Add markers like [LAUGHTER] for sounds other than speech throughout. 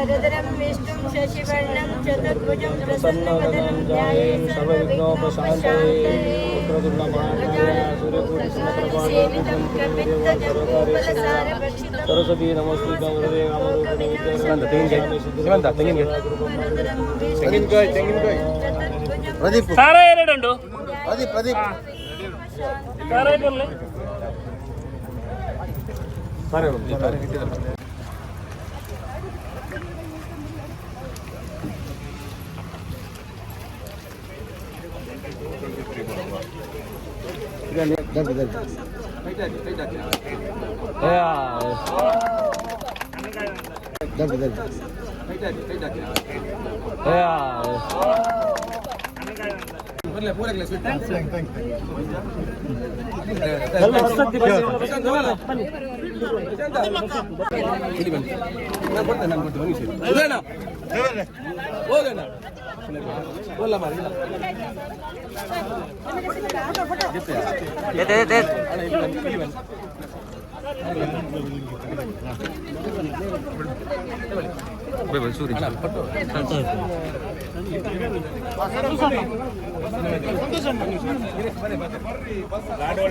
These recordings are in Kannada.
वरदरं विष्णुं शशिवर्णं चतुर्भुजं प्रसन्नवदनं ध्याये सर्वविघ्नोपशान्तये सेवितं कपित्तजम्बूफलसारभक्षितं सरस्वती नमस्ते गौरवे वरदरं विष्णुं चतुर्भुजं ಪ್ರದೀಪ್ ಖಾರ ಎರಡುಂಡು ಪ್ರದೀಪ್ ಪ್ರದೀಪ್ ಖಾರ ಬರಲಿ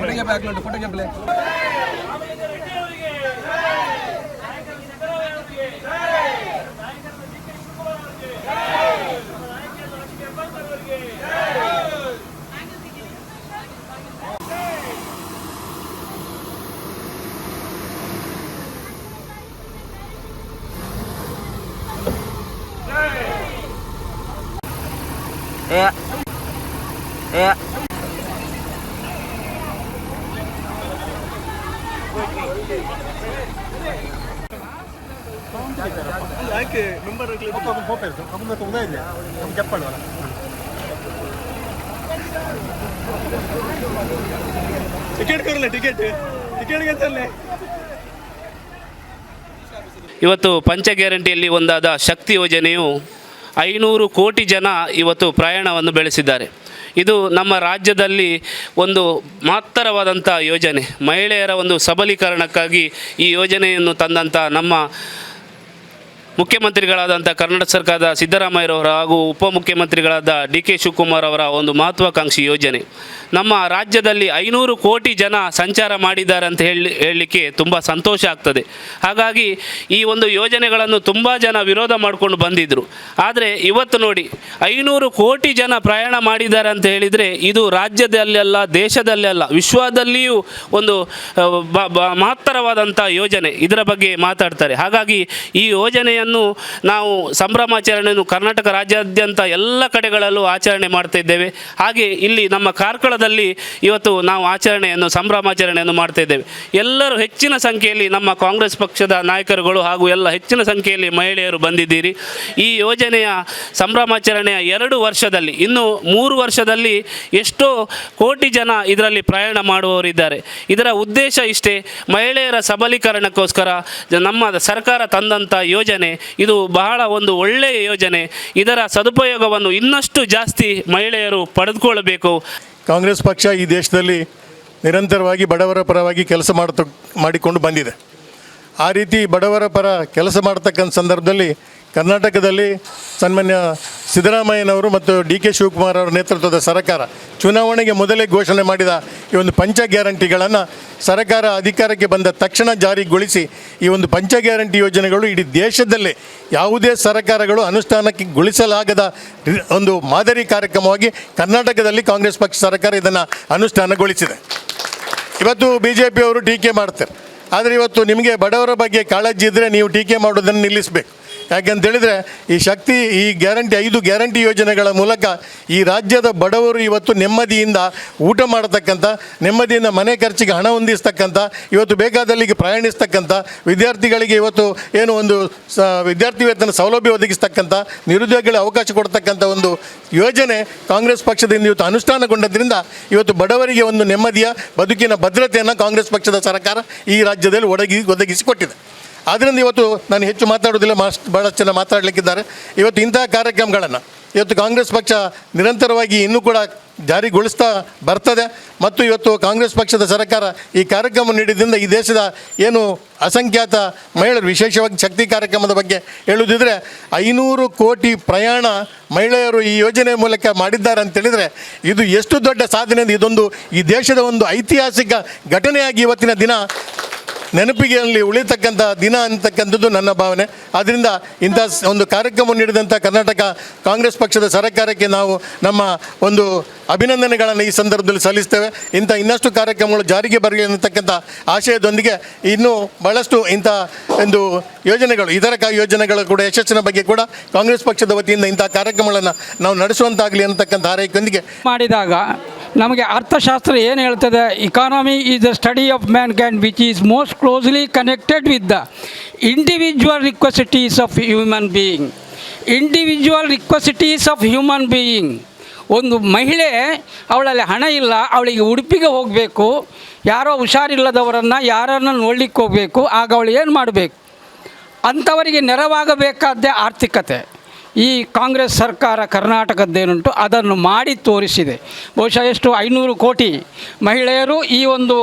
சூரிய பேக்ல ஃபோட்டோ கேப்ல ಇವತ್ತು ಪಂಚ ಗ್ಯಾರಂಟಿಯಲ್ಲಿ ಒಂದಾದ ಶಕ್ತಿ ಯೋಜನೆಯು ಐನೂರು ಕೋಟಿ ಜನ ಇವತ್ತು ಪ್ರಯಾಣವನ್ನು ಬೆಳೆಸಿದ್ದಾರೆ. ಇದು ನಮ್ಮ ರಾಜ್ಯದಲ್ಲಿ ಒಂದು ಮಹತ್ತರವಾದಂಥ ಯೋಜನೆ. ಮಹಿಳೆಯರ ಒಂದು ಸಬಲೀಕರಣಕ್ಕಾಗಿ ಈ ಯೋಜನೆಯನ್ನು ತಂದಂಥ ನಮ್ಮ ಮುಖ್ಯಮಂತ್ರಿಗಳಾದಂಥ ಕರ್ನಾಟಕ ಸರ್ಕಾರದ ಸಿದ್ದರಾಮಯ್ಯರವರ ಹಾಗೂ ಉಪಮುಖ್ಯಮಂತ್ರಿಗಳಾದ ಡಿ ಕೆ ಶಿವಕುಮಾರ್ ಅವರ ಒಂದು ಮಹತ್ವಾಕಾಂಕ್ಷಿ ಯೋಜನೆ. ನಮ್ಮ ರಾಜ್ಯದಲ್ಲಿ ಐನೂರು ಕೋಟಿ ಜನ ಸಂಚಾರ ಮಾಡಿದ್ದಾರೆ ಅಂತ ಹೇಳಿ, ಹೇಳಲಿಕ್ಕೆ ತುಂಬ ಸಂತೋಷ ಆಗ್ತದೆ. ಹಾಗಾಗಿ ಈ ಒಂದು ಯೋಜನೆಗಳನ್ನು ತುಂಬ ಜನ ವಿರೋಧ ಮಾಡಿಕೊಂಡು ಬಂದಿದ್ದರು ಆದರೆ ಇವತ್ತು ನೋಡಿ, ಐನೂರು ಕೋಟಿ ಜನ ಪ್ರಯಾಣ ಮಾಡಿದ್ದಾರೆ ಅಂತ ಹೇಳಿದರೆ ಇದು ರಾಜ್ಯದಲ್ಲೆಲ್ಲ, ದೇಶದಲ್ಲೆಲ್ಲ, ವಿಶ್ವದಲ್ಲಿಯೂ ಒಂದು ಮಹತ್ತರವಾದಂಥ ಯೋಜನೆ ಇದರ ಬಗ್ಗೆ ಮಾತಾಡ್ತಾರೆ. ಹಾಗಾಗಿ ಈ ಯೋಜನೆಯನ್ನು ನಾವು ಸಂಭ್ರಮಾಚರಣೆಯನ್ನು ಕರ್ನಾಟಕ ರಾಜ್ಯಾದ್ಯಂತ ಎಲ್ಲ ಕಡೆಗಳಲ್ಲೂ ಆಚರಣೆ ಮಾಡ್ತಾ ಇದ್ದೇವೆ ಹಾಗೆ ಇಲ್ಲಿ ನಮ್ಮ ಕಾರ್ಕಳದಲ್ಲಿ ಇವತ್ತು ನಾವು ಆಚರಣೆಯನ್ನು, ಸಂಭ್ರಮಾಚರಣೆಯನ್ನು ಮಾಡ್ತಾ ಇದ್ದೇವೆ ಎಲ್ಲರೂ ಹೆಚ್ಚಿನ ಸಂಖ್ಯೆಯಲ್ಲಿ ನಮ್ಮ ಕಾಂಗ್ರೆಸ್ ಪಕ್ಷದ ನಾಯಕರುಗಳು ಹಾಗೂ ಎಲ್ಲ ಹೆಚ್ಚಿನ ಸಂಖ್ಯೆಯಲ್ಲಿ ಮಹಿಳೆಯರು ಬಂದಿದ್ದೀರಿ. ಈ ಯೋಜನೆಯ ಸಂಭ್ರಮಾಚರಣೆಯ ಎರಡು ವರ್ಷದಲ್ಲಿ, ಇನ್ನು ಮೂರು ವರ್ಷದಲ್ಲಿ ಎಷ್ಟೋ ಕೋಟಿ ಜನ ಇದರಲ್ಲಿ ಪ್ರಯಾಣ ಮಾಡುವವರಿದ್ದಾರೆ. ಇದರ ಉದ್ದೇಶ ಇಷ್ಟೇ ಮಹಿಳೆಯರ ಸಬಲೀಕರಣಕ್ಕೋಸ್ಕರ ನಮ್ಮ ಸರ್ಕಾರ ತಂದಂಥ ಯೋಜನೆ ಇದು ಬಹಳ ಒಂದು ಒಳ್ಳೆಯ ಯೋಜನೆ. ಇದರ ಸದುಪಯೋಗವನ್ನು ಇನ್ನಷ್ಟು ಜಾಸ್ತಿ ಮಹಿಳೆಯರು ಪಡೆದುಕೊಳ್ಳಬೇಕು. ಕಾಂಗ್ರೆಸ್ ಪಕ್ಷ ಈ ದೇಶದಲ್ಲಿ ನಿರಂತರವಾಗಿ ಬಡವರ ಪರವಾಗಿ ಕೆಲಸ ಮಾಡ ಮಾಡಿಕೊಂಡು ಬಂದಿದೆ. ಆ ರೀತಿ ಬಡವರ ಪರ ಕೆಲಸ ಮಾಡ್ತಕ್ಕಂಥ ಸಂದರ್ಭದಲ್ಲಿ ಕರ್ನಾಟಕದಲ್ಲಿ ಸನ್ಮಾನ್ಯ ಸಿದ್ದರಾಮಯ್ಯನವರು ಮತ್ತು ಡಿ ಕೆ ಶಿವಕುಮಾರ್ ಅವರ ನೇತೃತ್ವದ ಸರ್ಕಾರ ಚುನಾವಣೆಗೆ ಮೊದಲೇ ಘೋಷಣೆ ಮಾಡಿದ ಈ ಒಂದು ಪಂಚ ಗ್ಯಾರಂಟಿಗಳನ್ನು ಸರ್ಕಾರ ಅಧಿಕಾರಕ್ಕೆ ಬಂದ ತಕ್ಷಣ ಜಾರಿಗೊಳಿಸಿ ಈ ಒಂದು ಪಂಚ ಗ್ಯಾರಂಟಿ ಯೋಜನೆಗಳು ಇಡೀ ದೇಶದಲ್ಲೇ ಯಾವುದೇ ಸರ್ಕಾರಗಳು ಅನುಷ್ಠಾನಕ್ಕೆ ಗೊಳಿಸಲಾಗದ ಒಂದು ಮಾದರಿ ಕಾರ್ಯಕ್ರಮವಾಗಿ ಕರ್ನಾಟಕದಲ್ಲಿ ಕಾಂಗ್ರೆಸ್ ಪಕ್ಷ ಸರ್ಕಾರ ಇದನ್ನು ಅನುಷ್ಠಾನಗೊಳಿಸಿದೆ. ಇವತ್ತು ಬಿ ಜೆ ಪಿಯವರು ಟೀಕೆ ಮಾಡ್ತಾರೆ. ಆದರೆ ಇವತ್ತು ನಿಮಗೆ ಬಡವರ ಬಗ್ಗೆ ಕಾಳಜಿ ಇದ್ದರೆ ನೀವು ಟೀಕೆ ಮಾಡೋದನ್ನು ನಿಲ್ಲಿಸಬೇಕು. ಯಾಕೆಂತ ಹೇಳಿದರೆ ಈ ಶಕ್ತಿ, ಈ ಗ್ಯಾರಂಟಿ, ಐದು ಗ್ಯಾರಂಟಿ ಯೋಜನೆಗಳ ಮೂಲಕ ಈ ರಾಜ್ಯದ ಬಡವರು ಇವತ್ತು ನೆಮ್ಮದಿಯಿಂದ ಊಟ ಮಾಡತಕ್ಕಂಥ, ನೆಮ್ಮದಿಯಿಂದ ಮನೆ ಖರ್ಚಿಗೆ ಹಣ ಹೊಂದಿಸ್ತಕ್ಕಂಥ, ಇವತ್ತು ಬೇಕಾದಲ್ಲಿಗೆ ಪ್ರಯಾಣಿಸ್ತಕ್ಕಂಥ, ವಿದ್ಯಾರ್ಥಿಗಳಿಗೆ ಇವತ್ತು ಏನು ಒಂದು ಸ, ವಿದ್ಯಾರ್ಥಿ ವೇತನ ಸೌಲಭ್ಯ ಒದಗಿಸ್ತಕ್ಕಂಥ, ನಿರುದ್ಯೋಗಿಗಳಿಗೆ ಅವಕಾಶ ಕೊಡ್ತಕ್ಕಂಥ ಒಂದು ಯೋಜನೆ ಕಾಂಗ್ರೆಸ್ ಪಕ್ಷದಿಂದ ಇವತ್ತು ಅನುಷ್ಠಾನಗೊಂಡದ್ರಿಂದ ಇವತ್ತು ಬಡವರಿಗೆ ಒಂದು ನೆಮ್ಮದಿಯ, ಬದುಕಿನ ಭದ್ರತೆಯನ್ನು ಕಾಂಗ್ರೆಸ್ ಪಕ್ಷದ ಸರ್ಕಾರ ಈ ರಾಜ್ಯದಲ್ಲಿ ಒದಗಿ, ಒದಗಿಸಿಕೊಟ್ಟಿದೆ. ಆದ್ದರಿಂದ ಇವತ್ತು ನಾನು ಹೆಚ್ಚು ಮಾತಾಡೋದಿಲ್ಲ ಭಾಳಷ್ಟು ಜನ ಮಾತಾಡಲಿಕ್ಕಿದ್ದಾರೆ. ಇವತ್ತು ಇಂತಹ ಕಾರ್ಯಕ್ರಮಗಳನ್ನು ಇವತ್ತು ಕಾಂಗ್ರೆಸ್ ಪಕ್ಷ ನಿರಂತರವಾಗಿ ಇನ್ನೂ ಕೂಡ ಜಾರಿಗೊಳಿಸ್ತಾ ಬರ್ತದೆ. ಮತ್ತು ಇವತ್ತು ಕಾಂಗ್ರೆಸ್ ಪಕ್ಷದ ಸರ್ಕಾರ ಈ ಕಾರ್ಯಕ್ರಮ ನೀಡಿದ್ರಿಂದ ಈ ದೇಶದ ಏನು ಅಸಂಖ್ಯಾತ ಮಹಿಳೆಯರು, ವಿಶೇಷವಾಗಿ ಶಕ್ತಿ ಕಾರ್ಯಕ್ರಮದ ಬಗ್ಗೆ ಹೇಳುವುದಿದ್ರೆ ಐನೂರು ಕೋಟಿ ಪ್ರಯಾಣ ಮಹಿಳೆಯರು ಈ ಯೋಜನೆ ಮೂಲಕ ಮಾಡಿದ್ದಾರೆ ಅಂತೇಳಿದರೆ ಇದು ಎಷ್ಟು ದೊಡ್ಡ ಸಾಧನೆ ಇದೊಂದು ಈ ದೇಶದ ಒಂದು ಐತಿಹಾಸಿಕ ಘಟನೆಯಾಗಿ ಇವತ್ತಿನ ದಿನ ನೆನಪಿಗೆ ಅಲ್ಲಿ ಉಳಿತಕ್ಕಂಥ ದಿನ ಅಂತಕ್ಕಂಥದ್ದು ನನ್ನ ಭಾವನೆ. ಆದ್ದರಿಂದ ಇಂಥ ಒಂದು ಕಾರ್ಯಕ್ರಮ ನೀಡಿದಂಥ ಕರ್ನಾಟಕ ಕಾಂಗ್ರೆಸ್ ಪಕ್ಷದ ಸರ್ಕಾರಕ್ಕೆ ನಾವು ನಮ್ಮ ಒಂದು ಅಭಿನಂದನೆಗಳನ್ನು ಈ ಸಂದರ್ಭದಲ್ಲಿ ಸಲ್ಲಿಸ್ತೇವೆ. ಇಂಥ ಇನ್ನಷ್ಟು ಕಾರ್ಯಕ್ರಮಗಳು ಜಾರಿಗೆ ಬರಲಿ ಅನ್ನತಕ್ಕಂಥ ಆಶಯದೊಂದಿಗೆ ಇನ್ನೂ ಭಾಳಷ್ಟು ಇಂಥ ಒಂದು ಯೋಜನೆಗಳು, ಇತರ ಯೋಜನೆಗಳು ಕೂಡ, ಯಶಸ್ಸಿನ ಬಗ್ಗೆ ಕೂಡ ಕಾಂಗ್ರೆಸ್ ಪಕ್ಷದ ವತಿಯಿಂದ ಇಂಥ ಕಾರ್ಯಕ್ರಮಗಳನ್ನು ನಾವು ನಡೆಸುವಂತಾಗಲಿ ಅನ್ನತಕ್ಕಂಥ ಆರೈಕೆಯೊಂದಿಗೆ ಮಾಡಿದಾಗ ನಮಗೆ ಅರ್ಥಶಾಸ್ತ್ರ ಏನು ಹೇಳ್ತದೆ economy is the study of mankind which is most closely connected with the individual requisites of human being individual requisites of human being ಒಂದು ಮಹಿಳೆ, ಅವಳಲ್ಲಿ ಹಣ ಇಲ್ಲ, ಅವಳಿಗೆ ಉಡುಪಿಗೆ ಹೋಗಬೇಕು. ಯಾರೋ ಹುಷಾರಿಲ್ಲದವರನ್ನು ಯಾರನ್ನು ನೋಡ್ಲಿಕ್ಕೆ ಹೋಗಬೇಕು. ಆಗ ಅವಳು ಏನು ಮಾಡಬೇಕು? ಅಂಥವರಿಗೆ ನೆರವಾಗಬೇಕಾದ್ದೇ ಆರ್ಥಿಕತೆ. ಈ ಕಾಂಗ್ರೆಸ್ ಸರ್ಕಾರ ಕರ್ನಾಟಕದ್ದೇನುಂಟು ಅದನ್ನು ಮಾಡಿ ತೋರಿಸಿದೆ. ಬಹುಶಃ ಎಷ್ಟು? ಐನೂರು ಕೋಟಿ ಮಹಿಳೆಯರು ಈ ಒಂದು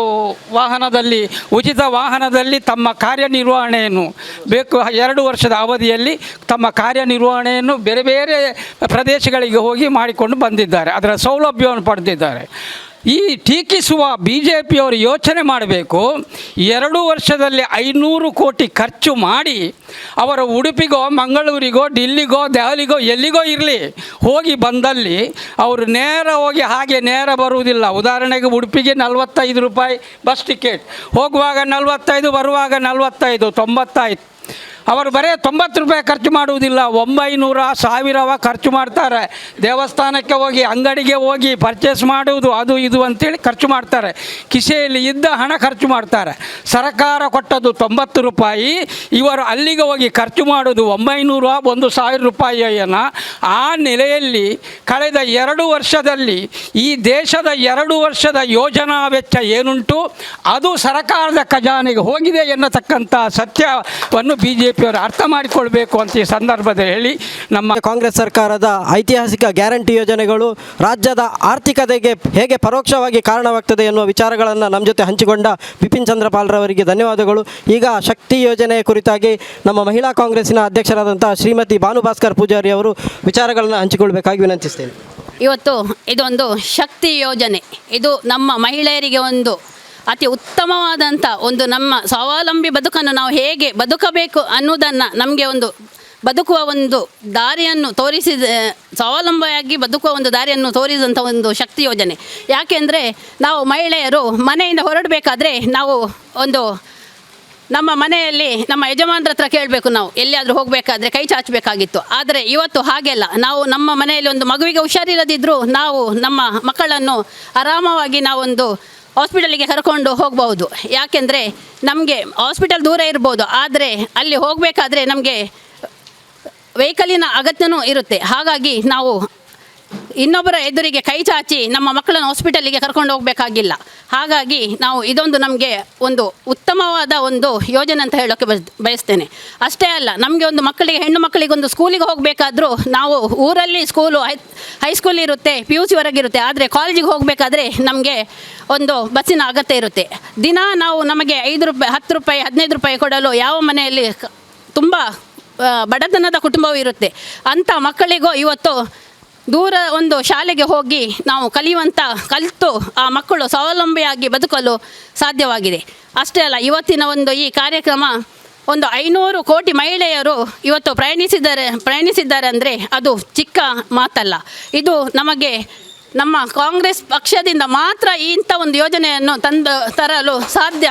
ವಾಹನದಲ್ಲಿ, ಉಚಿತ ವಾಹನದಲ್ಲಿ ತಮ್ಮ ಕಾರ್ಯನಿರ್ವಹಣೆಯನ್ನು ಬೇಕು. ಎರಡು ವರ್ಷದ ಅವಧಿಯಲ್ಲಿ ತಮ್ಮ ಕಾರ್ಯನಿರ್ವಹಣೆಯನ್ನು ಬೇರೆ ಬೇರೆ ಪ್ರದೇಶಗಳಿಗೆ ಹೋಗಿ ಮಾಡಿಕೊಂಡು ಬಂದಿದ್ದಾರೆ. ಅದರ ಸೌಲಭ್ಯವನ್ನು ಪಡೆದಿದ್ದಾರೆ. ಈ ಟೀಕಿಸುವ ಬಿ ಜೆ ಪಿಯವರು ಯೋಚನೆ ಮಾಡಬೇಕು, ಎರಡು ವರ್ಷದಲ್ಲಿ ಐನೂರು ಕೋಟಿ ಖರ್ಚು ಮಾಡಿ ಅವರ ಉಡುಪಿಗೋ, ಮಂಗಳೂರಿಗೋ ಡಿಲ್ಲಿಗೋ ದೆಹಲಿಗೋ, ಎಲ್ಲಿಗೋ ಇರಲಿ, ಹೋಗಿ ಬಂದಲ್ಲಿ ಅವರು ನೇರ ಹೋಗಿ ಹಾಗೆ ನೇರ ಬರುವುದಿಲ್ಲ. ಉದಾಹರಣೆಗೆ ಉಡುಪಿಗೆ ನಲವತ್ತೈದು ರೂಪಾಯಿ ಬಸ್ ಟಿಕೆಟ್, ಹೋಗುವಾಗ ನಲವತ್ತೈದು, ಬರುವಾಗ ನಲವತ್ತೈದು ತೊಂಬತ್ತಾಯ್ತು ಅವರು ಬರೀ ತೊಂಬತ್ತು ರೂಪಾಯಿ ಖರ್ಚು ಮಾಡುವುದಿಲ್ಲ, ಒಂಬೈನೂರ ಸಾವಿರವ ಖರ್ಚು ಮಾಡ್ತಾರೆ. ದೇವಸ್ಥಾನಕ್ಕೆ ಹೋಗಿ, ಅಂಗಡಿಗೆ ಹೋಗಿ ಪರ್ಚೇಸ್ ಮಾಡುವುದು, ಅದು ಇದು ಅಂತೇಳಿ ಖರ್ಚು ಮಾಡ್ತಾರೆ. ಕಿಸೆಯಲ್ಲಿ ಇದ್ದ ಹಣ ಖರ್ಚು ಮಾಡ್ತಾರೆ. ಸರ್ಕಾರ ಕೊಟ್ಟದ್ದು ತೊಂಬತ್ತು ರೂಪಾಯಿ, ಇವರು ಅಲ್ಲಿಗೆ ಹೋಗಿ ಖರ್ಚು ಮಾಡೋದು ಒಂಬೈನೂರ ಒಂದು ಸಾವಿರ ರೂಪಾಯಿಯನ್ನು ಆ ನೆಲೆಯಲ್ಲಿ ಕಳೆದ ಎರಡು ವರ್ಷದಲ್ಲಿ ಈ ದೇಶದ ಎರಡು ವರ್ಷದ ಯೋಜನಾ ವೆಚ್ಚ ಏನುಂಟು? ಅದು ಸರ್ಕಾರದ ಖಜಾನೆಗೆ ಹೋಗಿದೆ ಎನ್ನತಕ್ಕಂಥ ಸತ್ಯವನ್ನು ಬಿ ಜೆ ಪಿಯವರು ಅರ್ಥ ಮಾಡಿಕೊಳ್ಬೇಕು ಅಂತ ಈ ಸಂದರ್ಭದಲ್ಲಿ ಹೇಳಿ ನಮ್ಮ ಕಾಂಗ್ರೆಸ್ ಸರ್ಕಾರದ ಐತಿಹಾಸಿಕ ಗ್ಯಾರಂಟಿ ಯೋಜನೆಗಳು ರಾಜ್ಯದ ಆರ್ಥಿಕತೆಗೆ ಹೇಗೆ ಪರೋಕ್ಷವಾಗಿ ಕಾರಣವಾಗ್ತದೆ ಎನ್ನುವ ವಿಚಾರಗಳನ್ನು ನಮ್ಮ ಜೊತೆ ಹಂಚಿಕೊಂಡ ಬಿಪಿನ್ ಚಂದ್ರಪಾಲ್ರವರಿಗೆ ಧನ್ಯವಾದಗಳು. ಈಗ ಶಕ್ತಿ ಯೋಜನೆಯ ಕುರಿತಾಗಿ ನಮ್ಮ ಮಹಿಳಾ ಕಾಂಗ್ರೆಸ್ಸಿನ ಅಧ್ಯಕ್ಷರಾದಂಥ ಶ್ರೀಮತಿ ಭಾನುಭಾಸ್ಕರ್ ಪೂಜಾರಿ ಅವರು ವಿಚಾರಗಳನ್ನು ಹಂಚಿಕೊಳ್ಬೇಕಾಗಿ ವಿನಂತಿಸ್ತೇನೆ. ಇವತ್ತು ಇದೊಂದು ಶಕ್ತಿ ಯೋಜನೆ. ಇದು ನಮ್ಮ ಮಹಿಳೆಯರಿಗೆ ಒಂದು ಅತಿ ಉತ್ತಮವಾದಂಥ ಒಂದು ನಮ್ಮ ಸ್ವಾವಲಂಬಿ ಬದುಕನ್ನು ನಾವು ಹೇಗೆ ಬದುಕಬೇಕು ಅನ್ನೋದನ್ನು ನಮಗೆ ಒಂದು ಬದುಕುವ ಒಂದು ದಾರಿಯನ್ನು ತೋರಿಸಿದ, ಸ್ವಾವಲಂಬಿಯಾಗಿ ಬದುಕುವ ಒಂದು ದಾರಿಯನ್ನು ತೋರಿಸಿದಂಥ ಒಂದು ಶಕ್ತಿ ಯೋಜನೆ. ಯಾಕೆಂದರೆ ನಾವು ಮಹಿಳೆಯರು ಮನೆಯಿಂದ ಹೊರಡಬೇಕಾದ್ರೆ ನಾವು ಒಂದು ನಮ್ಮ ಮನೆಯಲ್ಲಿ ನಮ್ಮ ಯಜಮಾನ್ರ ಹತ್ರ ಕೇಳಬೇಕು ನಾವು, ಎಲ್ಲಿಯಾದರೂ ಹೋಗಬೇಕಾದ್ರೆ ಕೈ ಚಾಚಬೇಕಾಗಿತ್ತು. ಆದರೆ ಇವತ್ತು ಹಾಗೆಲ್ಲ, ನಾವು ನಮ್ಮ ಮನೆಯಲ್ಲಿ ಒಂದು ಮಗುವಿಗೆ ಹುಷಾರಿಲ್ಲದಿದ್ದರೂ ನಾವು ನಮ್ಮ ಮಕ್ಕಳನ್ನು ಆರಾಮವಾಗಿ ನಾವೊಂದು ಹಾಸ್ಪಿಟಲಿಗೆ ಕರ್ಕೊಂಡು ಹೋಗಬಹುದು. ಯಾಕೆಂದರೆ ನಮಗೆ ಹಾಸ್ಪಿಟಲ್ ದೂರ ಇರ್ಬೋದು. ಆದರೆ ಅಲ್ಲಿ ಹೋಗಬೇಕಾದ್ರೆ ನಮಗೆ ವೆಹಿಕಲಿನ ಅಗತ್ಯನೂ ಇರುತ್ತೆ. ಹಾಗಾಗಿ ನಾವು ಇನ್ನೊಬ್ಬರ ಎದುರಿಗೆ ಕೈ ಚಾಚಿ ನಮ್ಮ ಮಕ್ಕಳನ್ನು ಹಾಸ್ಪಿಟಲಿಗೆ ಕರ್ಕೊಂಡು ಹೋಗಬೇಕಾಗಿಲ್ಲ. ಹಾಗಾಗಿ ನಾವು ಇದೊಂದು ನಮಗೆ ಒಂದು ಉತ್ತಮವಾದ ಒಂದು ಯೋಜನೆ ಅಂತ ಹೇಳೋಕ್ಕೆ ಬಯಸ್- ಬಯಸ್ತೇನೆ. ಅಷ್ಟೇ ಅಲ್ಲ, ನಮಗೆ ಒಂದು ಮಕ್ಕಳಿಗೆ, ಹೆಣ್ಣು ಮಕ್ಕಳಿಗೆ ಒಂದು ಸ್ಕೂಲಿಗೆ ಹೋಗಬೇಕಾದ್ರೂ ನಾವು ಊರಲ್ಲಿ ಸ್ಕೂಲು ಹೈ ಹೈಸ್ಕೂಲ್ ಇರುತ್ತೆ ಪಿ ಯು ಸಿವರೆಗಿರುತ್ತೆ ಆದರೆ ಕಾಲೇಜಿಗೆ ಹೋಗಬೇಕಾದ್ರೆ ನಮಗೆ ಒಂದು ಬಸ್ಸಿನ ಅಗತ್ಯ ಇರುತ್ತೆ. ದಿನ ನಾವು ನಮಗೆ ಐದು ರೂಪಾಯಿ, ಹತ್ತು ರೂಪಾಯಿ, ಹದಿನೈದು ರೂಪಾಯಿ ಕೊಡಲು ಯಾವ ಮನೆಯಲ್ಲಿ ತುಂಬ ಬಡತನದ ಕುಟುಂಬವೂ ಇರುತ್ತೆ. ಅಂಥ ಮಕ್ಕಳಿಗೂ ಇವತ್ತು ದೂರ ಒಂದು ಶಾಲೆಗೆ ಹೋಗಿ ನಾವು ಕಲಿಯುವಂಥ ಕಲಿತು ಆ ಮಕ್ಕಳು ಸ್ವಾವಲಂಬಿಯಾಗಿ ಬದುಕಲು ಸಾಧ್ಯವಾಗಿದೆ. ಅಷ್ಟೇ ಅಲ್ಲ, ಇವತ್ತಿನ ಒಂದು ಈ ಕಾರ್ಯಕ್ರಮ ಒಂದು ಐನೂರು ಕೋಟಿ ಮಹಿಳೆಯರು ಇವತ್ತು ಪ್ರಯಾಣಿಸಿದ್ದಾರೆ ಪ್ರಯಾಣಿಸಿದ್ದಾರೆ ಅಂದರೆ ಅದು ಚಿಕ್ಕ ಮಾತಲ್ಲ. ಇದು ನಮಗೆ ನಮ್ಮ ಕಾಂಗ್ರೆಸ್ ಪಕ್ಷದಿಂದ ಮಾತ್ರ ಇಂಥ ಒಂದು ಯೋಜನೆಯನ್ನು ತಂದು ತರಲು ಸಾಧ್ಯ.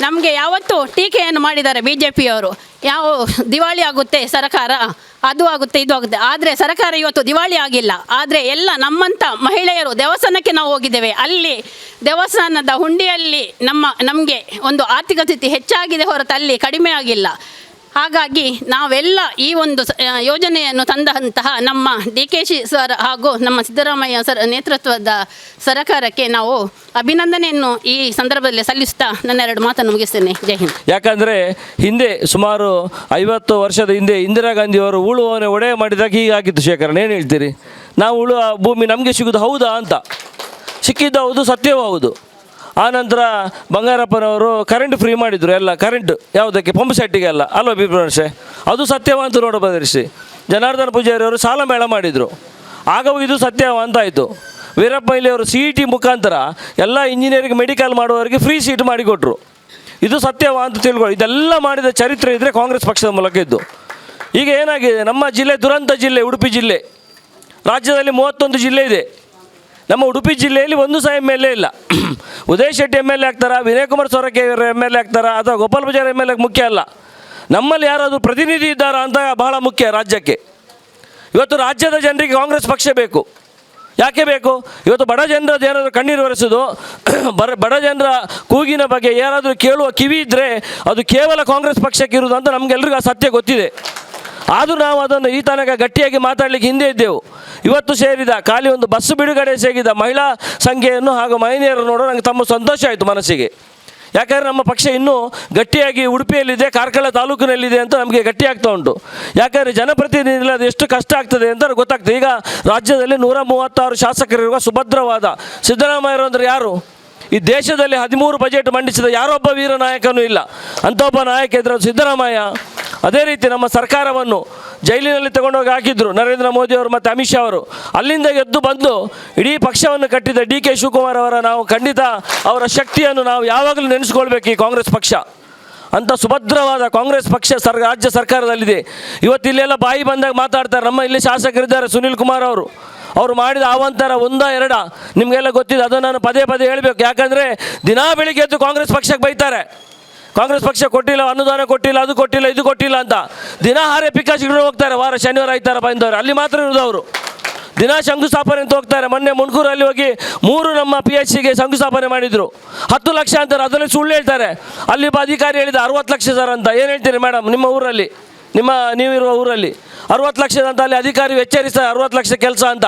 ನಮಗೆ ಯಾವತ್ತೂ ಟೀಕೆಯನ್ನು ಮಾಡಿದ್ದಾರೆ ಬಿ ಜೆ ಪಿಯವರು ಯಾವ ದಿವಾಳಿ ಆಗುತ್ತೆ, ಸರಕಾರ? ಅದು ಆಗುತ್ತೆ, ಇದು ಆಗುತ್ತೆ. ಆದರೆ ಸರಕಾರ ಇವತ್ತು ದಿವಾಳಿ ಆಗಿಲ್ಲ. ಆದರೆ ಎಲ್ಲ ನಮ್ಮಂಥ ಮಹಿಳೆಯರು ದೇವಸ್ಥಾನಕ್ಕೆ ನಾವು ಹೋಗಿದ್ದೇವೆ. ಅಲ್ಲಿ, ದೇವಸ್ಥಾನದ ಹುಂಡಿಯಲ್ಲಿ ನಮ್ಮ, ನಮಗೆ ಒಂದು ಆರ್ಥಿಕ ಸ್ಥಿತಿ ಹೆಚ್ಚಾಗಿದೆ ಹೊರತು ಅಲ್ಲಿ ಕಡಿಮೆ ಆಗಿಲ್ಲ. ಹಾಗಾಗಿ ನಾವೆಲ್ಲ ಈ ಒಂದು ಯೋಜನೆಯನ್ನು ತಂದಂತಹ ನಮ್ಮ ಡಿ ಕೆ ಶಿ ಸರ್ ಹಾಗೂ ನಮ್ಮ ಸಿದ್ದರಾಮಯ್ಯ ಸರ್ ನೇತೃತ್ವದ ಸರ್ಕಾರಕ್ಕೆ ನಾವು ಅಭಿನಂದನೆಯನ್ನು ಈ ಸಂದರ್ಭದಲ್ಲಿ ಸಲ್ಲಿಸುತ್ತಾ ನನ್ನ ಎರಡು ಮಾತನ್ನು ಮುಗಿಸ್ತೇನೆ. ಜೈ ಹಿಂದ್. ಯಾಕಂದರೆ ಹಿಂದೆ ಸುಮಾರು ಐವತ್ತು ವರ್ಷದ ಹಿಂದೆ ಇಂದಿರಾ ಗಾಂಧಿಯವರು ಉಳುವವನೇ ಒಡೆಯ ಮಾಡಿದಾಗ ಹೀಗಾಗಿತ್ತು ಶೇಖರಣ ಏನು ಹೇಳ್ತೀರಿ? ನಾವು ಉಳುವ ಭೂಮಿ ನಮಗೆ ಸಿಗೋದು ಹೌದಾ ಅಂತ? ಸಿಕ್ಕಿದ್ದು ಹೌದು, ಸತ್ಯವೂ ಹೌದು. ಆನಂತರ ಬಂಗಾರಪ್ಪನವರು ಕರೆಂಟ್ ಫ್ರೀ ಮಾಡಿದರು ಎಲ್ಲ ಕರೆಂಟ್ ಯಾವುದಕ್ಕೆ ಪಂಪ್ ಸೆಟ್ಟಿಗೆ ಸೆಟ್ಟಿಗೆಲ್ಲ ಅಲ್ವ ಬಿಬ್ರವರ್ಷೆ ಅದು ಸತ್ಯವಂತ ನೋಡ ಬದರಿಸಿ ಜನಾರ್ದನ ಪೂಜಾರಿ ಅವರು ಸಾಲ ಮೇಳ ಮಾಡಿದರು. ಆಗ ಇದು ಸತ್ಯವಂತ ಆಯಿತು. ವೀರಪ್ಪ ಮೊಯ್ಲಿ ಅವರು ಸಿ ಇ ಟಿ ಮುಖಾಂತರ ಎಲ್ಲ ಇಂಜಿನಿಯರಿಂಗ್ ಮೆಡಿಕಲ್ ಮಾಡುವವರಿಗೆ ಫ್ರೀ ಸೀಟ್ ಮಾಡಿಕೊಟ್ರು. ಇದು ಸತ್ಯವ ಅಂತ ತಿಳ್ಕೊಳ್ಳಿ ಇದೆಲ್ಲ ಮಾಡಿದ ಚರಿತ್ರೆ ಇದ್ದರೆ ಕಾಂಗ್ರೆಸ್ ಪಕ್ಷದ ಮೂಲಕ ಇದ್ದು. ಈಗ ಏನಾಗಿದೆ? ನಮ್ಮ ಜಿಲ್ಲೆ ದುರಂತ ಜಿಲ್ಲೆ, ಉಡುಪಿ ಜಿಲ್ಲೆ. ರಾಜ್ಯದಲ್ಲಿ ಮೂವತ್ತೊಂದು ಜಿಲ್ಲೆ ಇದೆ. ನಮ್ಮ ಉಡುಪಿ ಜಿಲ್ಲೆಯಲ್ಲಿ ಒಂದು ಸಹ ಎಂ ಎಲ್ ಎ ಇಲ್ಲ. [CLEARS THROAT] Uday Shetty M L A ಆಗ್ತಾರಾ? Vinay Kumar Sorake M L A ಆಗ್ತಾರಾ? ಅಥವಾ Gopal Poojary M L A ಮುಖ್ಯ ಅಲ್ಲ? ನಮ್ಮಲ್ಲಿ ಯಾರಾದರೂ ಪ್ರತಿನಿಧಿ ಇದ್ದಾರಾ ಅಂತ ಬಹಳ ಮುಖ್ಯ ರಾಜ್ಯಕ್ಕೆ. ಇವತ್ತು ರಾಜ್ಯದ ಜನರಿಗೆ ಕಾಂಗ್ರೆಸ್ ಪಕ್ಷ ಬೇಕು. ಯಾಕೆ ಬೇಕು? ಇವತ್ತು ಬಡ ಜನರದ್ದು ಏನಾದರೂ ಕಣ್ಣೀರು ಒರೆಸೋದು, [CLEARS THROAT] ಬರ, ಬಡ ಜನರ ಕೂಗಿನ ಬಗ್ಗೆ ಯಾರಾದರೂ ಕೇಳುವ ಕಿವಿ ಇದ್ದರೆ ಅದು ಕೇವಲ ಕಾಂಗ್ರೆಸ್ ಪಕ್ಷಕ್ಕೆ ಇರುವುದು ಅಂತ ನಮಗೆಲ್ಲರಿಗೂ ಆ ಸತ್ಯ ಗೊತ್ತಿದೆ. ಆದರೂ ನಾವು ಅದನ್ನು ಈ ತನಕ ಗಟ್ಟಿಯಾಗಿ ಮಾತಾಡಲಿಕ್ಕೆ ಹಿಂದೆ ಇದ್ದೆವು. ಇವತ್ತು ಸೇರಿದ ಖಾಲಿ ಒಂದು ಬಸ್ಸು ಬಿಡುಗಡೆ ಸೇರಿದ ಮಹಿಳಾ ಸಂಖ್ಯೆಯನ್ನು ಹಾಗೂ ಮಹಿಳೆಯರು ನೋಡೋ ನನಗೆ ತಮ್ಮ ಸಂತೋಷ ಆಯಿತು ಮನಸ್ಸಿಗೆ. ಯಾಕಂದರೆ ನಮ್ಮ ಪಕ್ಷ ಇನ್ನೂ ಗಟ್ಟಿಯಾಗಿ ಉಡುಪಿಯಲ್ಲಿದೆ, ಕಾರ್ಕಳ ತಾಲೂಕಿನಲ್ಲಿದೆ ಅಂತ ನಮಗೆ ಗಟ್ಟಿಯಾಗ್ತಾ ಉಂಟು. ಯಾಕಂದರೆ ಜನಪ್ರತಿನಿಧಿ ಅದು ಎಷ್ಟು ಕಷ್ಟ ಆಗ್ತದೆ ಅಂತ ಗೊತ್ತಾಗ್ತದೆ. ಈಗ ರಾಜ್ಯದಲ್ಲಿ ನೂರ ಮೂವತ್ತಾರು ಶಾಸಕರಿರುವ ಸುಭದ್ರವಾದ ಸಿದ್ದರಾಮಯ್ಯರು ಅಂದರೆ ಯಾರು? ಈ ದೇಶದಲ್ಲಿ ಹದಿಮೂರು ಬಜೆಟ್ ಮಂಡಿಸಿದ ಯಾರೊಬ್ಬ ವೀರ ನಾಯಕನೂ ಇಲ್ಲ. ಅಂಥ ಒಬ್ಬ ನಾಯಕ ಇದ್ರೆ ಸಿದ್ದರಾಮಯ್ಯ. ಅದೇ ರೀತಿ ನಮ್ಮ ಸರ್ಕಾರವನ್ನು ಜೈಲಿನಲ್ಲಿ ತಗೊಂಡೋಗಿ ಹಾಕಿದ್ರು ನರೇಂದ್ರ ಮೋದಿ ಅವರು ಮತ್ತು ಅಮಿತ್ ಶಾ ಅವರು. ಅಲ್ಲಿಂದ ಎದ್ದು ಬಂದು ಇಡೀ ಪಕ್ಷವನ್ನು ಕಟ್ಟಿದ ಡಿ ಕೆ ಶಿವಕುಮಾರ್ ಅವರ ನಾವು ಖಂಡಿತ ಅವರ ಶಕ್ತಿಯನ್ನು ನಾವು ಯಾವಾಗಲೂ ನೆನೆಸ್ಕೊಳ್ಬೇಕು ಈ ಕಾಂಗ್ರೆಸ್ ಪಕ್ಷ. ಅಂತ ಸುಭದ್ರವಾದ ಕಾಂಗ್ರೆಸ್ ಪಕ್ಷ ಸರ್, ರಾಜ್ಯ ಸರ್ಕಾರದಲ್ಲಿದೆ. ಇವತ್ತು ಇಲ್ಲೆಲ್ಲ ಬಾಯಿ ಬಂದಾಗ ಮಾತಾಡ್ತಾರೆ. ನಮ್ಮ ಇಲ್ಲಿ ಶಾಸಕರಿದ್ದಾರೆ ಸುನೀಲ್ ಕುಮಾರ್ ಅವರು. ಅವರು ಮಾಡಿದ ಆವಂತರ ಒಂದ ಎರಡ. ನಿಮಗೆಲ್ಲ ಗೊತ್ತಿದೆ, ಅದನ್ನು ನಾನು ಪದೇ ಪದೇ ಹೇಳಬೇಕು. ಯಾಕಂದರೆ ದಿನಾ ಬೆಳಿಗ್ಗೆ ಎದ್ದು ಕಾಂಗ್ರೆಸ್ ಪಕ್ಷಕ್ಕೆ ಬೈತಾರೆ. ಕಾಂಗ್ರೆಸ್ ಪಕ್ಷ ಕೊಟ್ಟಿಲ್ಲ, ಅನುದಾನ ಕೊಟ್ಟಿಲ್ಲ, ಅದು ಕೊಟ್ಟಿಲ್ಲ, ಇದು ಕೊಟ್ಟಿಲ್ಲ ಅಂತ. ದಿನ ಹಾರೆ ಹೋಗ್ತಾರೆ, ವಾರ ಶನಿವಾರ, ಆಯ್ತಾರ ಬಂದವರು ಅಲ್ಲಿ ಮಾತ್ರ ಇರೋದು ಅವರು. ದಿನ ಶಂಕುಸ್ಥಾಪನೆ ಅಂತ ಹೋಗ್ತಾರೆ. ಮೊನ್ನೆ ಮುನ್ಕೂರಲ್ಲಿ ಹೋಗಿ ಮೂರು ನಮ್ಮ ಪಿ ಎಚ್ ಸಿಗೆ ಶಂಕುಸ್ಥಾಪನೆ ಮಾಡಿದರು. ಹತ್ತು ಲಕ್ಷ ಅಂತಾರೆ, ಅದರಲ್ಲಿ ಸುಳ್ಳು ಹೇಳ್ತಾರೆ. ಅಲ್ಲಿ ಅಧಿಕಾರಿ ಹೇಳಿದ, ಅರವತ್ತು ಲಕ್ಷ ಸರ್ ಅಂತ. ಏನು ಹೇಳ್ತೀರಿ ಮೇಡಮ್ ನಿಮ್ಮ ಊರಲ್ಲಿ? ನಿಮ್ಮ ನೀವಿರುವ ಊರಲ್ಲಿ? ಅರವತ್ತು ಲಕ್ಷದಂತ ಅಲ್ಲಿ ಅಧಿಕಾರಿ ಎಚ್ಚರಿಸ್ತಾರೆ, ಅರವತ್ತು ಲಕ್ಷ ಕೆಲಸ ಅಂತ.